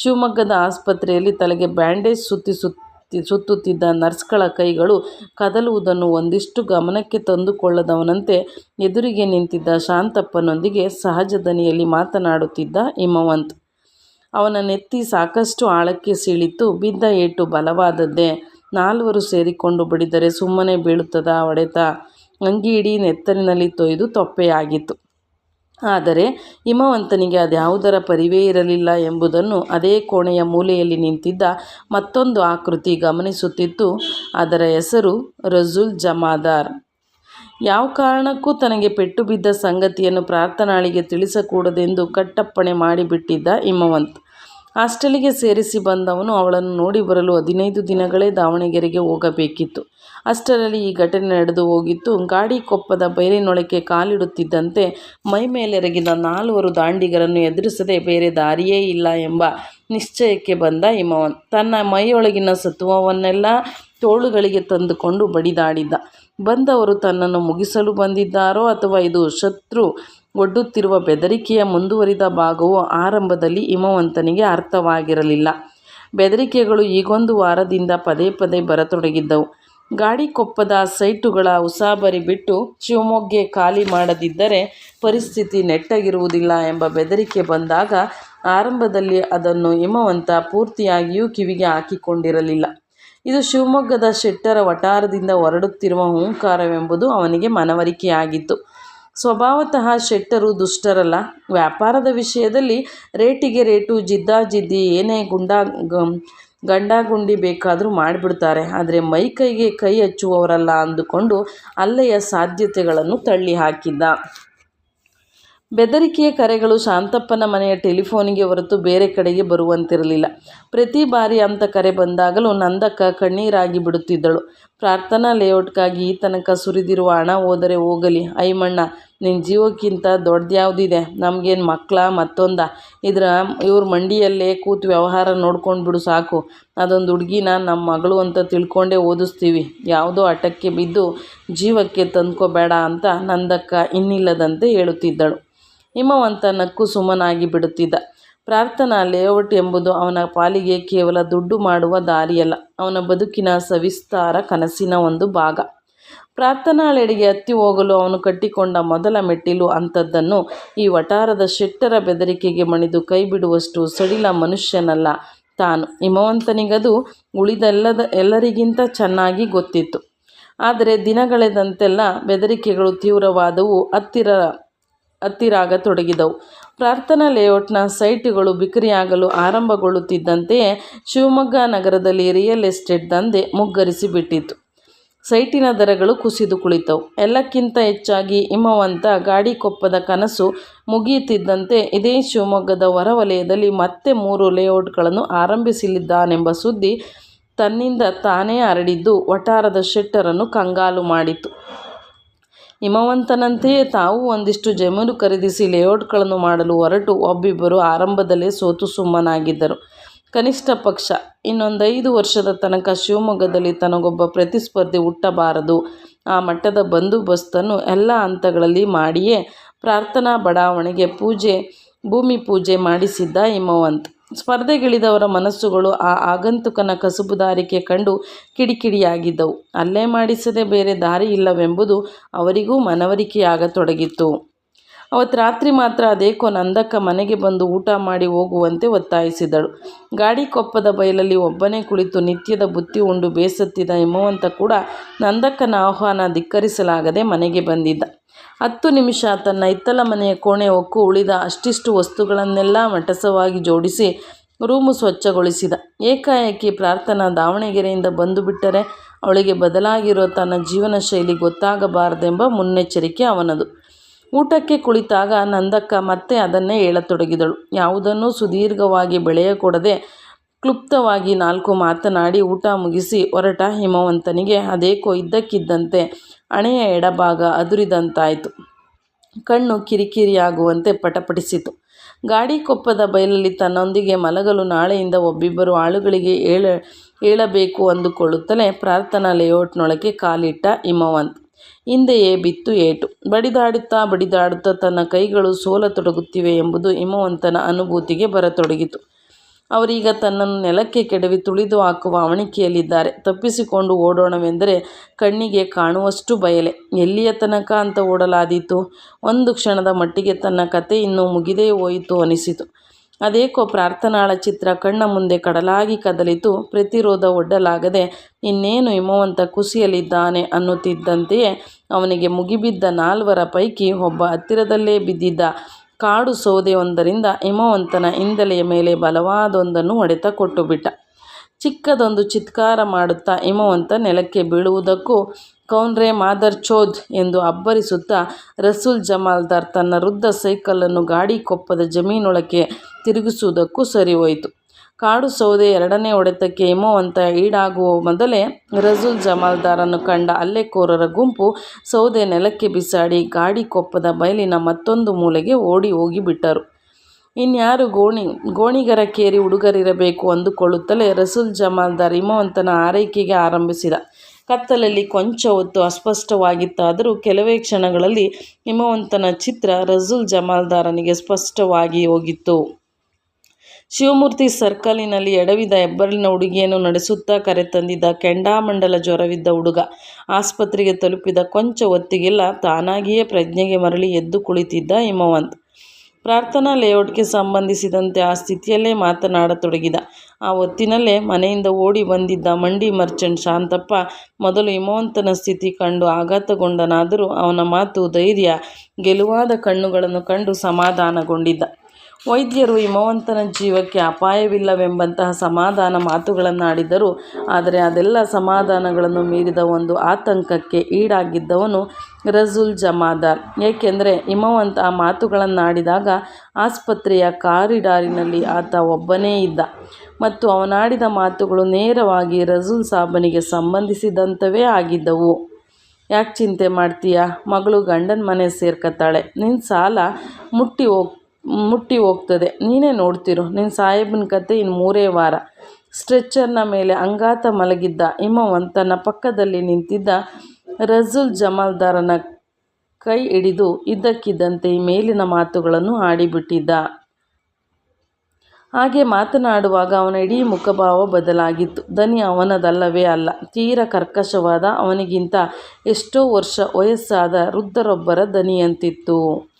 ಶಿವಮೊಗ್ಗದ ಆಸ್ಪತ್ರೆಯಲ್ಲಿ ತಲೆಗೆ ಬ್ಯಾಂಡೇಜ್ ಸುತ್ತಿ ಸುತ್ತಿ ಸುತ್ತುತ್ತಿದ್ದ ನರ್ಸ್ಗಳ ಕೈಗಳು ಕದಲುವುದನ್ನು ಒಂದಿಷ್ಟು ಗಮನಕ್ಕೆ ತಂದುಕೊಳ್ಳದವನಂತೆ ಎದುರಿಗೆ ನಿಂತಿದ್ದ ಶಾಂತಪ್ಪನೊಂದಿಗೆ ಸಹಜ ದನಿಯಲ್ಲಿ ಮಾತನಾಡುತ್ತಿದ್ದ ಹಿಮವಂತ್. ಅವನ ನೆತ್ತಿ ಸಾಕಷ್ಟು ಆಳಕ್ಕೆ ಸೀಳಿತು ಬಿದ್ದ ಏಟು ಬಲವಾದದ್ದೇ. ನಾಲ್ವರು ಸೇರಿಕೊಂಡು ಬಡಿದರೆ ಸುಮ್ಮನೆ ಬೀಳುತ್ತದ ಹೊಡೆತ? ಅಂಗಿ ಇಡೀ ನೆತ್ತಲಿನಲ್ಲಿ ತೊಯ್ದು ತೊಪ್ಪೆಯಾಗಿತ್ತು. ಆದರೆ ಹಿಮವಂತನಿಗೆ ಅದ್ಯಾವುದರ ಪರಿವೇ ಇರಲಿಲ್ಲ ಎಂಬುದನ್ನು ಅದೇ ಕೋಣೆಯ ಮೂಲೆಯಲ್ಲಿ ನಿಂತಿದ್ದ ಮತ್ತೊಂದು ಆಕೃತಿ ಗಮನಿಸುತ್ತಿತ್ತು. ಅದರ ಹೆಸರು ರಜುಲ್ ಜಮಾದಾರ್. ಯಾವ ಕಾರಣಕ್ಕೂ ತನಗೆ ಪೆಟ್ಟು ಬಿದ್ದ ಸಂಗತಿಯನ್ನು ಪ್ರಾರ್ಥನಾಳಿಗೆ ತಿಳಿಸಕೂಡದೆಂದು ಕಟ್ಟಪ್ಪಣೆ ಮಾಡಿಬಿಟ್ಟಿದ್ದ ಹಿಮವಂತ್. ಹಾಸ್ಟೆಲಿಗೆ ಸೇರಿಸಿ ಬಂದವನು ಅವಳನ್ನು ನೋಡಿ ಬರಲು ಹದಿನೈದು ದಿನಗಳೇ ದಾವಣಗೆರೆಗೆ ಹೋಗಬೇಕಿತ್ತು. ಅಷ್ಟರಲ್ಲಿ ಈ ಘಟನೆ ನಡೆದು ಹೋಗಿತ್ತು. ಗಾಡಿ ಕೊಪ್ಪದ ಬೈರಿನೊಳಕ್ಕೆ ಕಾಲಿಡುತ್ತಿದ್ದಂತೆ ಮೈ ಮೇಲೆರಗಿದ ನಾಲ್ವರು ದಾಂಡಿಗರನ್ನು ಎದುರಿಸದೆ ಬೇರೆ ದಾರಿಯೇ ಇಲ್ಲ ಎಂಬ ನಿಶ್ಚಯಕ್ಕೆ ಬಂದ ಹಿಮವನ್ ತನ್ನ ಮೈಯೊಳಗಿನ ಸತ್ವವನ್ನೆಲ್ಲ ತೋಳುಗಳಿಗೆ ತಂದುಕೊಂಡು ಬಡಿದಾಡಿದ್ದ. ಬಂದವರು ತನ್ನನ್ನು ಮುಗಿಸಲು ಬಂದಿದ್ದಾರೋ ಅಥವಾ ಇದು ಶತ್ರು ಒಡ್ಡುತ್ತಿರುವ ಬೆದರಿಕೆಯ ಮುಂದುವರಿದ ಭಾಗವು ಆರಂಭದಲ್ಲಿ ಹಿಮವಂತನಿಗೆ ಅರ್ಥವಾಗಿರಲಿಲ್ಲ. ಬೆದರಿಕೆಗಳು ಈಗೊಂದು ವಾರದಿಂದ ಪದೇ ಪದೇ ಬರತೊಡಗಿದ್ದವು. ಗಾಡಿಕೊಪ್ಪದ ಸೈಟುಗಳ ಉಸಾಬರಿ ಬಿಟ್ಟು ಶಿವಮೊಗ್ಗ ಖಾಲಿ ಮಾಡದಿದ್ದರೆ ಪರಿಸ್ಥಿತಿ ನೆಟ್ಟಗಿರುವುದಿಲ್ಲ ಎಂಬ ಬೆದರಿಕೆ ಬಂದಾಗ ಆರಂಭದಲ್ಲಿ ಅದನ್ನು ಹಿಮವಂತ ಪೂರ್ತಿಯಾಗಿಯೂ ಕಿವಿಗೆ ಹಾಕಿಕೊಂಡಿರಲಿಲ್ಲ. ಇದು ಶಿವಮೊಗ್ಗದ ಶೆಟ್ಟರ ವಠಾರದಿಂದ ಹೊರಡುತ್ತಿರುವ ಹೂಂಕಾರವೆಂಬುದು ಅವನಿಗೆ ಮನವರಿಕೆಯಾಗಿತ್ತು. ಸ್ವಭಾವತಃ ಶೆಟ್ಟರು ದುಷ್ಟರಲ್ಲ. ವ್ಯಾಪಾರದ ವಿಷಯದಲ್ಲಿ ರೇಟಿಗೆ ರೇಟು ಜಿದ್ದಾಜಿದ್ದಿ ಏನೇ ಗುಂಡಾ ಗಂಡಾಗುಂಡಿ ಬೇಕಾದರೂ ಮಾಡಿಬಿಡ್ತಾರೆ. ಆದರೆ ಮೈ ಕೈಗೆ ಕೈ ಹಚ್ಚುವವರಲ್ಲ ಅಂದುಕೊಂಡು ಅಲ್ಲೆಯ ಸಾಧ್ಯತೆಗಳನ್ನು ತಳ್ಳಿ ಹಾಕಿದ್ದ ಬೆದರಿಕೆಯ ಕರೆಗಳು ಶಾಂತಪ್ಪನ ಮನೆಯ ಟೆಲಿಫೋನಿಗೆ ಹೊರತು ಬೇರೆ ಕಡೆಗೆ ಬರುವಂತಿರಲಿಲ್ಲ. ಪ್ರತಿ ಬಾರಿ ಅಂಥ ಕರೆ ಬಂದಾಗಲೂ ನಂದಕ್ಕ ಕಣ್ಣೀರಾಗಿ ಬಿಡುತ್ತಿದ್ದಳು. ಪ್ರಾರ್ಥನಾ ಲೇಔಟ್ಗಾಗಿ ಈ ತನಕ ಸುರಿದಿರುವ ಹಣ ಹೋದರೆ ಹೋಗಲಿ. ಐಮಣ್ಣ ನಿನ್ನ ಜೀವಕ್ಕಿಂತ ದೊಡ್ಡದ್ಯಾವುದಿದೆ ನಮಗೇನು ಮಕ್ಕಳ ಮತ್ತೊಂದ? ಇದರ ಇವ್ರ ಮಂಡಿಯಲ್ಲೇ ಕೂತು ವ್ಯವಹಾರ ನೋಡ್ಕೊಂಡು ಬಿಡು ಸಾಕು. ಅದೊಂದು ಹುಡುಗಿನ ನಮ್ಮ ಮಗಳು ಅಂತ ತಿಳ್ಕೊಂಡೇ ಓದಿಸ್ತೀವಿ. ಯಾವುದೋ ಆಟಕ್ಕೆ ಬಿದ್ದು ಜೀವಕ್ಕೆ ತಂದ್ಕೋಬೇಡ ಅಂತ ನಂದಕ್ಕ ಇನ್ನಿಲ್ಲದಂತೆ ಹೇಳುತ್ತಿದ್ದಳು. ಹಿಮವಂತ ನಕ್ಕು ಸುಮ್ಮನಾಗಿ ಬಿಡುತ್ತಿದ್ದ. ಪ್ರಾರ್ಥನಾ ಲೇಔಟ್ ಎಂಬುದು ಅವನ ಪಾಲಿಗೆ ಕೇವಲ ದುಡ್ಡು ಮಾಡುವ ದಾರಿಯಲ್ಲ, ಅವನ ಬದುಕಿನ ಸವಿಸ್ತಾರ ಕನಸಿನ ಒಂದು ಭಾಗ. ಪ್ರಾರ್ಥನಾಳೆಡೆಗೆ ಹತ್ತಿ ಹೋಗಲು ಅವನು ಕಟ್ಟಿಕೊಂಡ ಮೊದಲ ಮೆಟ್ಟಿಲು ಅಂಥದ್ದನ್ನು ಈ ವಟಾರದ ಶೆಟ್ಟರ ಬೆದರಿಕೆಗೆ ಮಣಿದು ಕೈ ಬಿಡುವಷ್ಟು ಸಡಿಲ ಮನುಷ್ಯನಲ್ಲ ತಾನು. ಹಿಮವಂತನಿಗದು ಉಳಿದೆಲ್ಲದ ಎಲ್ಲರಿಗಿಂತ ಚೆನ್ನಾಗಿ ಗೊತ್ತಿತ್ತು. ಆದರೆ ದಿನಗಳೆದಂತೆಲ್ಲ ಬೆದರಿಕೆಗಳು ತೀವ್ರವಾದವು. ಹತ್ತಿರ ಹತ್ತಿರಾಗತೊಡಗಿದವು ಪ್ರಾರ್ಥನಾ ಲೇಔಟ್ನ ಸೈಟ್ಗಳು ಬಿಕರಿಯಾಗಲು ಆರಂಭಗೊಳ್ಳುತ್ತಿದ್ದಂತೆಯೇ ಶಿವಮೊಗ್ಗ ನಗರದಲ್ಲಿ ರಿಯಲ್ ಎಸ್ಟೇಟ್ ದಂಧೆ ಮುಗ್ಗರಿಸಿಬಿಟ್ಟಿತು. ಸೈಟಿನ ದರಗಳು ಕುಸಿದು ಕುಳಿತವು. ಎಲ್ಲಕ್ಕಿಂತ ಹೆಚ್ಚಾಗಿ ಹಿಮವಂತ ಗಾಡಿಕೊಪ್ಪದ ಕನಸು ಮುಗಿಯುತ್ತಿದ್ದಂತೆ ಇದೇ ಶಿವಮೊಗ್ಗದ ಹೊರವಲಯದಲ್ಲಿ ಮತ್ತೆ ಮೂರು ಲೇಔಟ್ಗಳನ್ನು ಆರಂಭಿಸಲಿದ್ದಾನೆಂಬ ಸುದ್ದಿ ತನ್ನಿಂದ ತಾನೇ ಹರಡಿದ್ದು ವಟಾರದ ಶೆಟ್ಟರನ್ನು ಕಂಗಾಲು ಮಾಡಿತು. ಹಿಮವಂತನಂತೆಯೇ ತಾವು ಒಂದಿಷ್ಟು ಜಮೀನು ಖರೀದಿಸಿ ಲೇಔಟ್ಗಳನ್ನು ಮಾಡಲು ಹೊರಟು ಒಬ್ಬಿಬ್ಬರು ಆರಂಭದಲ್ಲೇ ಸೋತು ಸುಮ್ಮನಾಗಿದ್ದರು. ಕನಿಷ್ಠ ಪಕ್ಷ. ಇನ್ನೊಂದೈದು ವರ್ಷದ ತನಕ ಶಿವಮೊಗ್ಗದಲ್ಲಿ ತನಗೊಬ್ಬ ಪ್ರತಿಸ್ಪರ್ಧಿ ಹುಟ್ಟಬಾರದು. ಆ ಮಟ್ಟದ ಬಂದೋಬಸ್ತನ್ನು ಎಲ್ಲ ಹಂತಗಳಲ್ಲಿ ಮಾಡಿಯೇ ಪ್ರಾರ್ಥನಾ ಬಡಾವಣೆಗೆ ಪೂಜೆ, ಭೂಮಿ ಪೂಜೆ ಮಾಡಿಸಿದ್ದ ಹಿಮವಂತ್. ಸ್ಪರ್ಧೆಗಿಳಿದವರ ಮನಸ್ಸುಗಳು ಆ ಆಗಂತುಕನ ಕಸುಬುದಾರಿಕೆ ಕಂಡು ಕಿಡಿಕಿಡಿಯಾಗಿದ್ದವು. ಅಲ್ಲೇ ಮಾಡಿಸದೆ ಬೇರೆ ದಾರಿ ಇಲ್ಲವೆಂಬುದು ಅವರಿಗೂ ಮನವರಿಕೆಯಾಗತೊಡಗಿತ್ತು. ಅವತ್ತು ರಾತ್ರಿ ಮಾತ್ರ ಅದೇಕೋ ನಂದಕ್ಕ ಮನೆಗೆ ಬಂದು ಊಟ ಮಾಡಿ ಹೋಗುವಂತೆ ಒತ್ತಾಯಿಸಿದಳು. ಗಾಡಿ ಕೊಪ್ಪದ ಬಯಲಲ್ಲಿ ಒಬ್ಬನೇ ಕುಳಿತು ನಿತ್ಯದ ಬುತ್ತಿ ಉಂಡು ಬೇಸತ್ತಿದ ಹಿಮವಂತ ಕೂಡ ನಂದಕ್ಕನ ಆಹ್ವಾನ ಧಿಕ್ಕರಿಸಲಾಗದೆ ಮನೆಗೆ ಬಂದಿದ್ದ. ಹತ್ತು ನಿಮಿಷ ತನ್ನ ಹಿತ್ತಲ ಮನೆಯ ಕೋಣೆ ಹೊಕ್ಕು ಉಳಿದ ಅಷ್ಟಿಷ್ಟು ವಸ್ತುಗಳನ್ನೆಲ್ಲ ಮಟಸವಾಗಿ ಜೋಡಿಸಿ ರೂಮು ಸ್ವಚ್ಛಗೊಳಿಸಿದ. ಏಕಾಏಕಿ ಪ್ರಾರ್ಥನಾ ದಾವಣಗೆರೆಯಿಂದ ಬಂದು ಬಿಟ್ಟರೆ ಅವಳಿಗೆ ಬದಲಾಗಿರೋ ತನ್ನ ಜೀವನ ಶೈಲಿ ಗೊತ್ತಾಗಬಾರದೆಂಬ ಮುನ್ನೆಚ್ಚರಿಕೆ ಅವನದು. ಊಟಕ್ಕೆ ಕುಳಿತಾಗ ನಂದಕ್ಕ ಮತ್ತೆ ಅದನ್ನೇ ಹೇಳತೊಡಗಿದಳು. ಯಾವುದನ್ನೂ ಸುದೀರ್ಘವಾಗಿ ಬೆಳೆಯಕೊಡದೆ ಕ್ಲುಪ್ತವಾಗಿ ನಾಲ್ಕು ಮಾತನಾಡಿ ಊಟ ಮುಗಿಸಿ ಹೊರಟ ಹಿಮವಂತನಿಗೆ ಅದೇಕೋ ಇದ್ದಕ್ಕಿದ್ದಂತೆ ಹಣೆಯ ಎಡಭಾಗ ಅದುರಿದಂತಾಯಿತು. ಕಣ್ಣು ಕಿರಿಕಿರಿಯಾಗುವಂತೆ ಪಟಪಟಿಸಿತು. ಗಾಡಿ ಕೊಪ್ಪದ ಬಯಲಲ್ಲಿ ತನ್ನೊಂದಿಗೆ ಮಲಗಲು ನಾಳೆಯಿಂದ ಒಬ್ಬಿಬ್ಬರು ಆಳುಗಳಿಗೆ ಹೇಳ, ಹೇಳಬೇಕು ಅಂದುಕೊಳ್ಳುತ್ತಲೇ ಪ್ರಾರ್ಥನಾ ಲೇಔಟ್ನೊಳಗೆ ಕಾಲಿಟ್ಟ ಹಿಮವಂತ್. ಹಿಂದೆಯೇ ಬಿತ್ತು ಏಟು. ಬಡಿದಾಡುತ್ತಾ ಬಡಿದಾಡುತ್ತಾ ತನ್ನ ಕೈಗಳು ಸೋಲತೊಡಗುತ್ತಿವೆ ಎಂಬುದು ಹಿಮವಂತನ ಅನುಭೂತಿಗೆ ಬರತೊಡಗಿತು. ಅವರೀಗ ತನ್ನನ್ನು ನೆಲಕ್ಕೆ ಕೆಡವಿ ತುಳಿದು ಹಾಕುವ ಅವಣಿಕೆಯಲ್ಲಿದ್ದಾರೆ. ತಪ್ಪಿಸಿಕೊಂಡು ಓಡೋಣವೆಂದರೆ ಕಣ್ಣಿಗೆ ಕಾಣುವಷ್ಟು ಬಯಲೆ. ಎಲ್ಲಿಯ ತನಕ ಅಂತ ಓಡಲಾದೀತು. ಒಂದು ಕ್ಷಣದ ಮಟ್ಟಿಗೆ ತನ್ನ ಕತೆ ಇನ್ನೂ ಮುಗಿದೇ ಹೋಯಿತು ಅನಿಸಿತು. ಅದೇಕೋ ಪ್ರಾರ್ಥನಾಳ ಚಿತ್ರ ಕಣ್ಣ ಮುಂದೆ ಕಡಲಾಗಿ ಕದಲಿತು. ಪ್ರತಿರೋಧ ಒಡ್ಡಲಾಗದೆ, ಇನ್ನೇನು ಹಿಮವಂತ ಕುಸಿಯಲಿದ್ದಾನೆ ಅನ್ನುತ್ತಿದ್ದಂತೆಯೇ ಅವನಿಗೆ ಮುಗಿಬಿದ್ದ ನಾಲ್ವರ ಪೈಕಿ ಒಬ್ಬ ಹತ್ತಿರದಲ್ಲೇ ಬಿದ್ದಿದ್ದ ಕಾಡು ಸೌದೆಯೊಂದರಿಂದ ಹಿಮವಂತನ ಹಿಂದಲೆಯ ಮೇಲೆ ಬಲವಾದೊಂದನ್ನು ಹೊಡೆತ ಕೊಟ್ಟುಬಿಟ್ಟ. ಚಿಕ್ಕದೊಂದು ಚಿತ್ಕಾರ ಮಾಡುತ್ತಾ ಹಿಮವಂತ ನೆಲಕ್ಕೆ ಬೀಳುವುದಕ್ಕೂ ಕೌನ್ರೆ ಮಾದರ್ ಚೋದ್ ಎಂದು ಅಬ್ಬರಿಸುತ್ತಾ ರಸೂಲ್ ಜಮಾಲ್ದಾರ್ ತನ್ನ ವೃದ್ಧ ಸೈಕಲನ್ನು ಗಾಡಿ ಕೊಪ್ಪದ ಜಮೀನೊಳಕ್ಕೆ ತಿರುಗಿಸುವುದಕ್ಕೂ ಸರಿಹೋಯಿತು. ಕಾಡು ಸೌದೆ ಎರಡನೇ ಹೊಡೆತಕ್ಕೆ ಹಿಮವಂತ ಈಡಾಗುವ ಮೊದಲೇ ರಜುಲ್ ಜಮಾಲ್ದಾರನ್ನು ಕಂಡ ಹಲ್ಲೆಕೋರರ ಗುಂಪು ಸೌದೆ ನೆಲಕ್ಕೆ ಬಿಸಾಡಿ ಗಾಡಿ ಕೊಪ್ಪದ ಬಯಲಿನ ಮತ್ತೊಂದು ಮೂಲೆಗೆ ಓಡಿ ಹೋಗಿಬಿಟ್ಟರು. ಇನ್ಯಾರು ಗೋಣಿ, ಗೋಣಿಗರ ಕೇರಿ ಹುಡುಗರಿರಬೇಕು ಅಂದುಕೊಳ್ಳುತ್ತಲೇ ರಸುಲ್ ಜಮಾಲ್ದಾರ್ ಹಿಮವಂತನ ಆರೈಕೆಗೆ ಆರಂಭಿಸಿದ. ಕತ್ತಲಲ್ಲಿ ಕೊಂಚ ಹೊತ್ತು ಅಸ್ಪಷ್ಟವಾಗಿತ್ತಾದರೂ ಕೆಲವೇ ಕ್ಷಣಗಳಲ್ಲಿ ಹಿಮವಂತನ ಚಿತ್ರ ರಸುಲ್ ಜಮಾಲ್ದಾರನಿಗೆ ಸ್ಪಷ್ಟವಾಗಿ ಹೋಗಿತ್ತು. ಶಿವಮೂರ್ತಿ ಸರ್ಕಲಿನಲ್ಲಿ ಎಡವಿದ ಹೆಬ್ಬರಳಿನ ಹುಡುಗಿಯನ್ನು ನಡೆಸುತ್ತಾ ಕರೆತಂದಿದ್ದ ಕೆಂಡಾಮಂಡಲ ಜ್ವರವಿದ್ದ ಹುಡುಗ. ಆಸ್ಪತ್ರೆಗೆ ತಲುಪಿದ ಕೊಂಚ ಹೊತ್ತಿಗೆಲ್ಲ ತಾನಾಗಿಯೇ ಪ್ರಜ್ಞೆಗೆ ಮರಳಿ ಎದ್ದು ಕುಳಿತಿದ್ದ ಹಿಮವಂತ್. ಪ್ರಾರ್ಥನಾ ಲೇಔಟ್ಗೆ ಸಂಬಂಧಿಸಿದಂತೆ ಆ ಸ್ಥಿತಿಯಲ್ಲೇ ಮಾತನಾಡತೊಡಗಿದ. ಆ ಹೊತ್ತಿನಲ್ಲೇ ಮನೆಯಿಂದ ಓಡಿ ಬಂದಿದ್ದ ಮಂಡಿ ಮರ್ಚೆಂಟ್ ಶಾಂತಪ್ಪ ಮೊದಲು ಹಿಮವಂತನ ಸ್ಥಿತಿ ಕಂಡು ಆಘಾತಗೊಂಡನಾದರೂ ಅವನ ಮಾತು, ಧೈರ್ಯ, ಗೆಲುವಾದ ಕಣ್ಣುಗಳನ್ನು ಕಂಡು ಸಮಾಧಾನಗೊಂಡಿದ್ದ. ವೈದ್ಯರು ಹಿಮವಂತನ ಜೀವಕ್ಕೆ ಅಪಾಯವಿಲ್ಲವೆಂಬಂತಹ ಸಮಾಧಾನ ಮಾತುಗಳನ್ನಾಡಿದ್ದರು. ಆದರೆ ಅದೆಲ್ಲ ಸಮಾಧಾನಗಳನ್ನು ಮೀರಿದ ಒಂದು ಆತಂಕಕ್ಕೆ ಈಡಾಗಿದ್ದವನು ರಜುಲ್ ಜಮಾದಾರ್. ಏಕೆಂದರೆ ಹಿಮವಂತ ಆ ಮಾತುಗಳನ್ನಾಡಿದಾಗ ಆಸ್ಪತ್ರೆಯ ಕಾರಿಡಾರಿನಲ್ಲಿ ಆತ ಒಬ್ಬನೇ ಇದ್ದ ಮತ್ತು ಅವನಾಡಿದ ಮಾತುಗಳು ನೇರವಾಗಿ ರಜುಲ್ ಸಾಬನಿಗೆ ಸಂಬಂಧಿಸಿದಂಥವೇ ಆಗಿದ್ದವು. ಯಾಕೆ ಚಿಂತೆ ಮಾಡ್ತೀಯಾ ಮಗಳು ಗಂಡನ ಮನೆ ಸೇರ್ಕತ್ತಾಳೆ ನಿನ್ನ ಸಾಲ ಮುಟ್ಟಿ ಹೋಗ್ತದೆ. ನೀನೇ ನೋಡ್ತಿರು. ನಿನ್ನ ಸಾಹೇಬಿನ ಕತೆ ಇನ್ನು ಮೂರೇ ವಾರ. ಸ್ಟ್ರೆಚ್ಚರ್ನ ಮೇಲೆ ಅಂಗಾತ ಮಲಗಿದ್ದ ಹಿಮವಂತ್ ಪಕ್ಕದಲ್ಲಿ ನಿಂತಿದ್ದ ರಜುಲ್ ಜಮಾಲ್ದಾರನ ಕೈ ಹಿಡಿದು ಇದ್ದಕ್ಕಿದ್ದಂತೆ ಈ ಮೇಲಿನ ಮಾತುಗಳನ್ನು ಆಡಿಬಿಟ್ಟಿದ್ದ. ಹಾಗೆ ಮಾತನಾಡುವಾಗ ಅವನ ಇಡೀ ಮುಖಭಾವ ಬದಲಾಗಿತ್ತು. ದನಿ ಅವನದಲ್ಲವೇ ಅಲ್ಲ. ತೀರ ಕರ್ಕಶವಾದ, ಅವನಿಗಿಂತ ಎಷ್ಟೋ ವರ್ಷ ವಯಸ್ಸಾದ ವೃದ್ಧರೊಬ್ಬರ ದನಿಯಂತಿತ್ತು.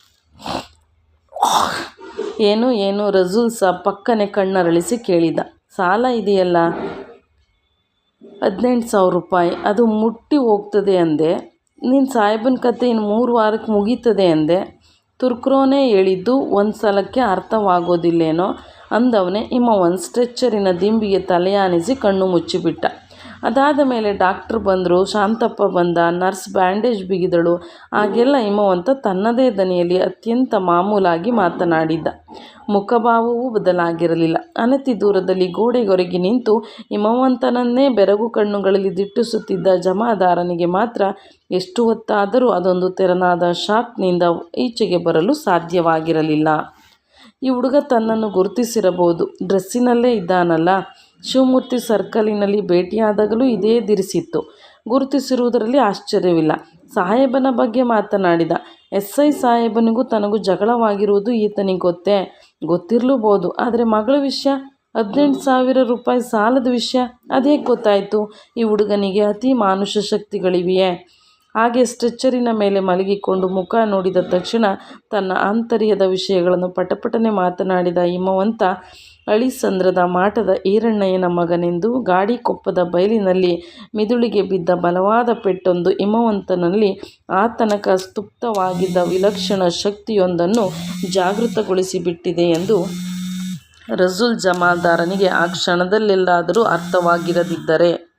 ಏನು ಏನು ರಸೂಲ್ ಸಹ ಪಕ್ಕನೆ ಕಣ್ಣರಳಿಸಿ ಕೇಳಿದ. ಸಾಲ ಇದೆಯಲ್ಲ, ಹದಿನೆಂಟು ಸಾವಿರ ರೂಪಾಯಿ. ಅದು ಮುಟ್ಟಿ ಹೋಗ್ತದೆ ಅಂದೆ. ನಿನ್ನ ಸಾಹೇಬನ ಕತೆ ಇನ್ನು ಮೂರು ವಾರಕ್ಕೆ ಮುಗೀತದೆ ಅಂದೆ. ತುರ್ಕ್ರೋನೇ ಹೇಳಿದ್ದು ಒಂದು ಸಲಕ್ಕೆ ಅರ್ಥವಾಗೋದಿಲ್ಲೇನೋ ಅಂದವನೇ ಇಮ್ಮ ಒಂದು ಸ್ಟ್ರೆಚ್ಚರಿನ ದಿಂಬಿಗೆ ತಲೆಯಾನಿಸಿ ಕಣ್ಣು ಮುಚ್ಚಿಬಿಟ್ಟ. ಅದಾದ ಮೇಲೆ ಡಾಕ್ಟ್ರ್ ಬಂದರು ಶಾಂತಪ್ಪ ಬಂದ, ನರ್ಸ್ ಬ್ಯಾಂಡೇಜ್ ಬಿಗಿದಳು. ಆಗೆಲ್ಲ ಹಿಮವಂತ ತನ್ನದೇ ದನಿಯಲ್ಲಿ ಅತ್ಯಂತ ಮಾಮೂಲಾಗಿ ಮಾತನಾಡಿದ್ದ. ಮುಖಭಾವವೂ ಬದಲಾಗಿರಲಿಲ್ಲ. ಅನತಿ ದೂರದಲ್ಲಿ ಗೋಡೆಗೊರಗಿ ನಿಂತು ಹಿಮವಂತನನ್ನೇ ಬೆರಗು ಕಣ್ಣುಗಳಲ್ಲಿ ದಿಟ್ಟಿಸುತ್ತಿದ್ದ ಜಮಾದಾರನಿಗೆ ಮಾತ್ರ ಎಷ್ಟು ಹೊತ್ತಾದರೂ ಅದೊಂದು ತೆರನಾದ ಶಾಕ್ನಿಂದ ಈಚೆಗೆ ಬರಲು ಸಾಧ್ಯವಾಗಿರಲಿಲ್ಲ. ಈ ಹುಡುಗ ತನ್ನನ್ನು ಗುರುತಿಸಿರಬಹುದು. ಡ್ರೆಸ್ಸಿನಲ್ಲೇ ಇದ್ದಾನಲ್ಲ. ಶಿವಮೂರ್ತಿ ಸರ್ಕಲಿನಲ್ಲಿ ಭೇಟಿಯಾದಾಗಲೂ ಇದೇ ದಿರಿಸಿತ್ತು ಗುರುತಿಸಿರುವುದರಲ್ಲಿ ಆಶ್ಚರ್ಯವಿಲ್ಲ. ಸಾಹೇಬನ ಬಗ್ಗೆ ಮಾತನಾಡಿದ. ಎಸ್. ಐ ಸಾಹೇಬನಿಗೂ ತನಗೂ ಜಗಳವಾಗಿರುವುದು ಈತನಿಗೆ ಗೊತ್ತೇ? ಗೊತ್ತಿರಲೂಬೋದು ಆದರೆ ಮಗಳ ವಿಷಯ, ಹದಿನೆಂಟು ಸಾವಿರ ರೂಪಾಯಿ ಸಾಲದ ವಿಷಯ, ಅದೇ ಗೊತ್ತಾಯಿತು ಈ ಹುಡುಗನಿಗೆ ಅತಿ ಮಾನುಷ ಶಕ್ತಿಗಳಿವೆಯೇ? ಹಾಗೆ ಸ್ಟ್ರೆಚ್ಚರಿನ ಮೇಲೆ ಮಲಗಿಕೊಂಡು ಮುಖ ನೋಡಿದ ತಕ್ಷಣ ತನ್ನ ಆಂತರ್ಯದ ವಿಷಯಗಳನ್ನು ಪಟಪಟನೆ ಮಾತನಾಡಿದ ಹಿಮವಂತ ಅಳಿಸಂದ್ರದ ಮಾಟದ ಈರಣ್ಣಯ್ಯನ ಮಗನೆಂದು ಗಾಡಿ ಕೊಪ್ಪದ ಬಯಲಿನಲ್ಲಿ ಮಿದುಳಿಗೆ ಬಿದ್ದ ಬಲವಾದ ಪೆಟ್ಟೊಂದು ಹಿಮವಂತನಲ್ಲಿ ಆತನಕ ಸ್ತುಪ್ತವಾಗಿದ್ದ ವಿಲಕ್ಷಣ ಶಕ್ತಿಯೊಂದನ್ನು ಜಾಗೃತಗೊಳಿಸಿಬಿಟ್ಟಿದೆ ಎಂದು ರಸೂಲ್ ಜಮಾದಾರನಿಗೆ ಆ ಕ್ಷಣದಲ್ಲೆಲ್ಲಾದರೂ ಅರ್ಥವಾಗಿರದಿದ್ದರೆ.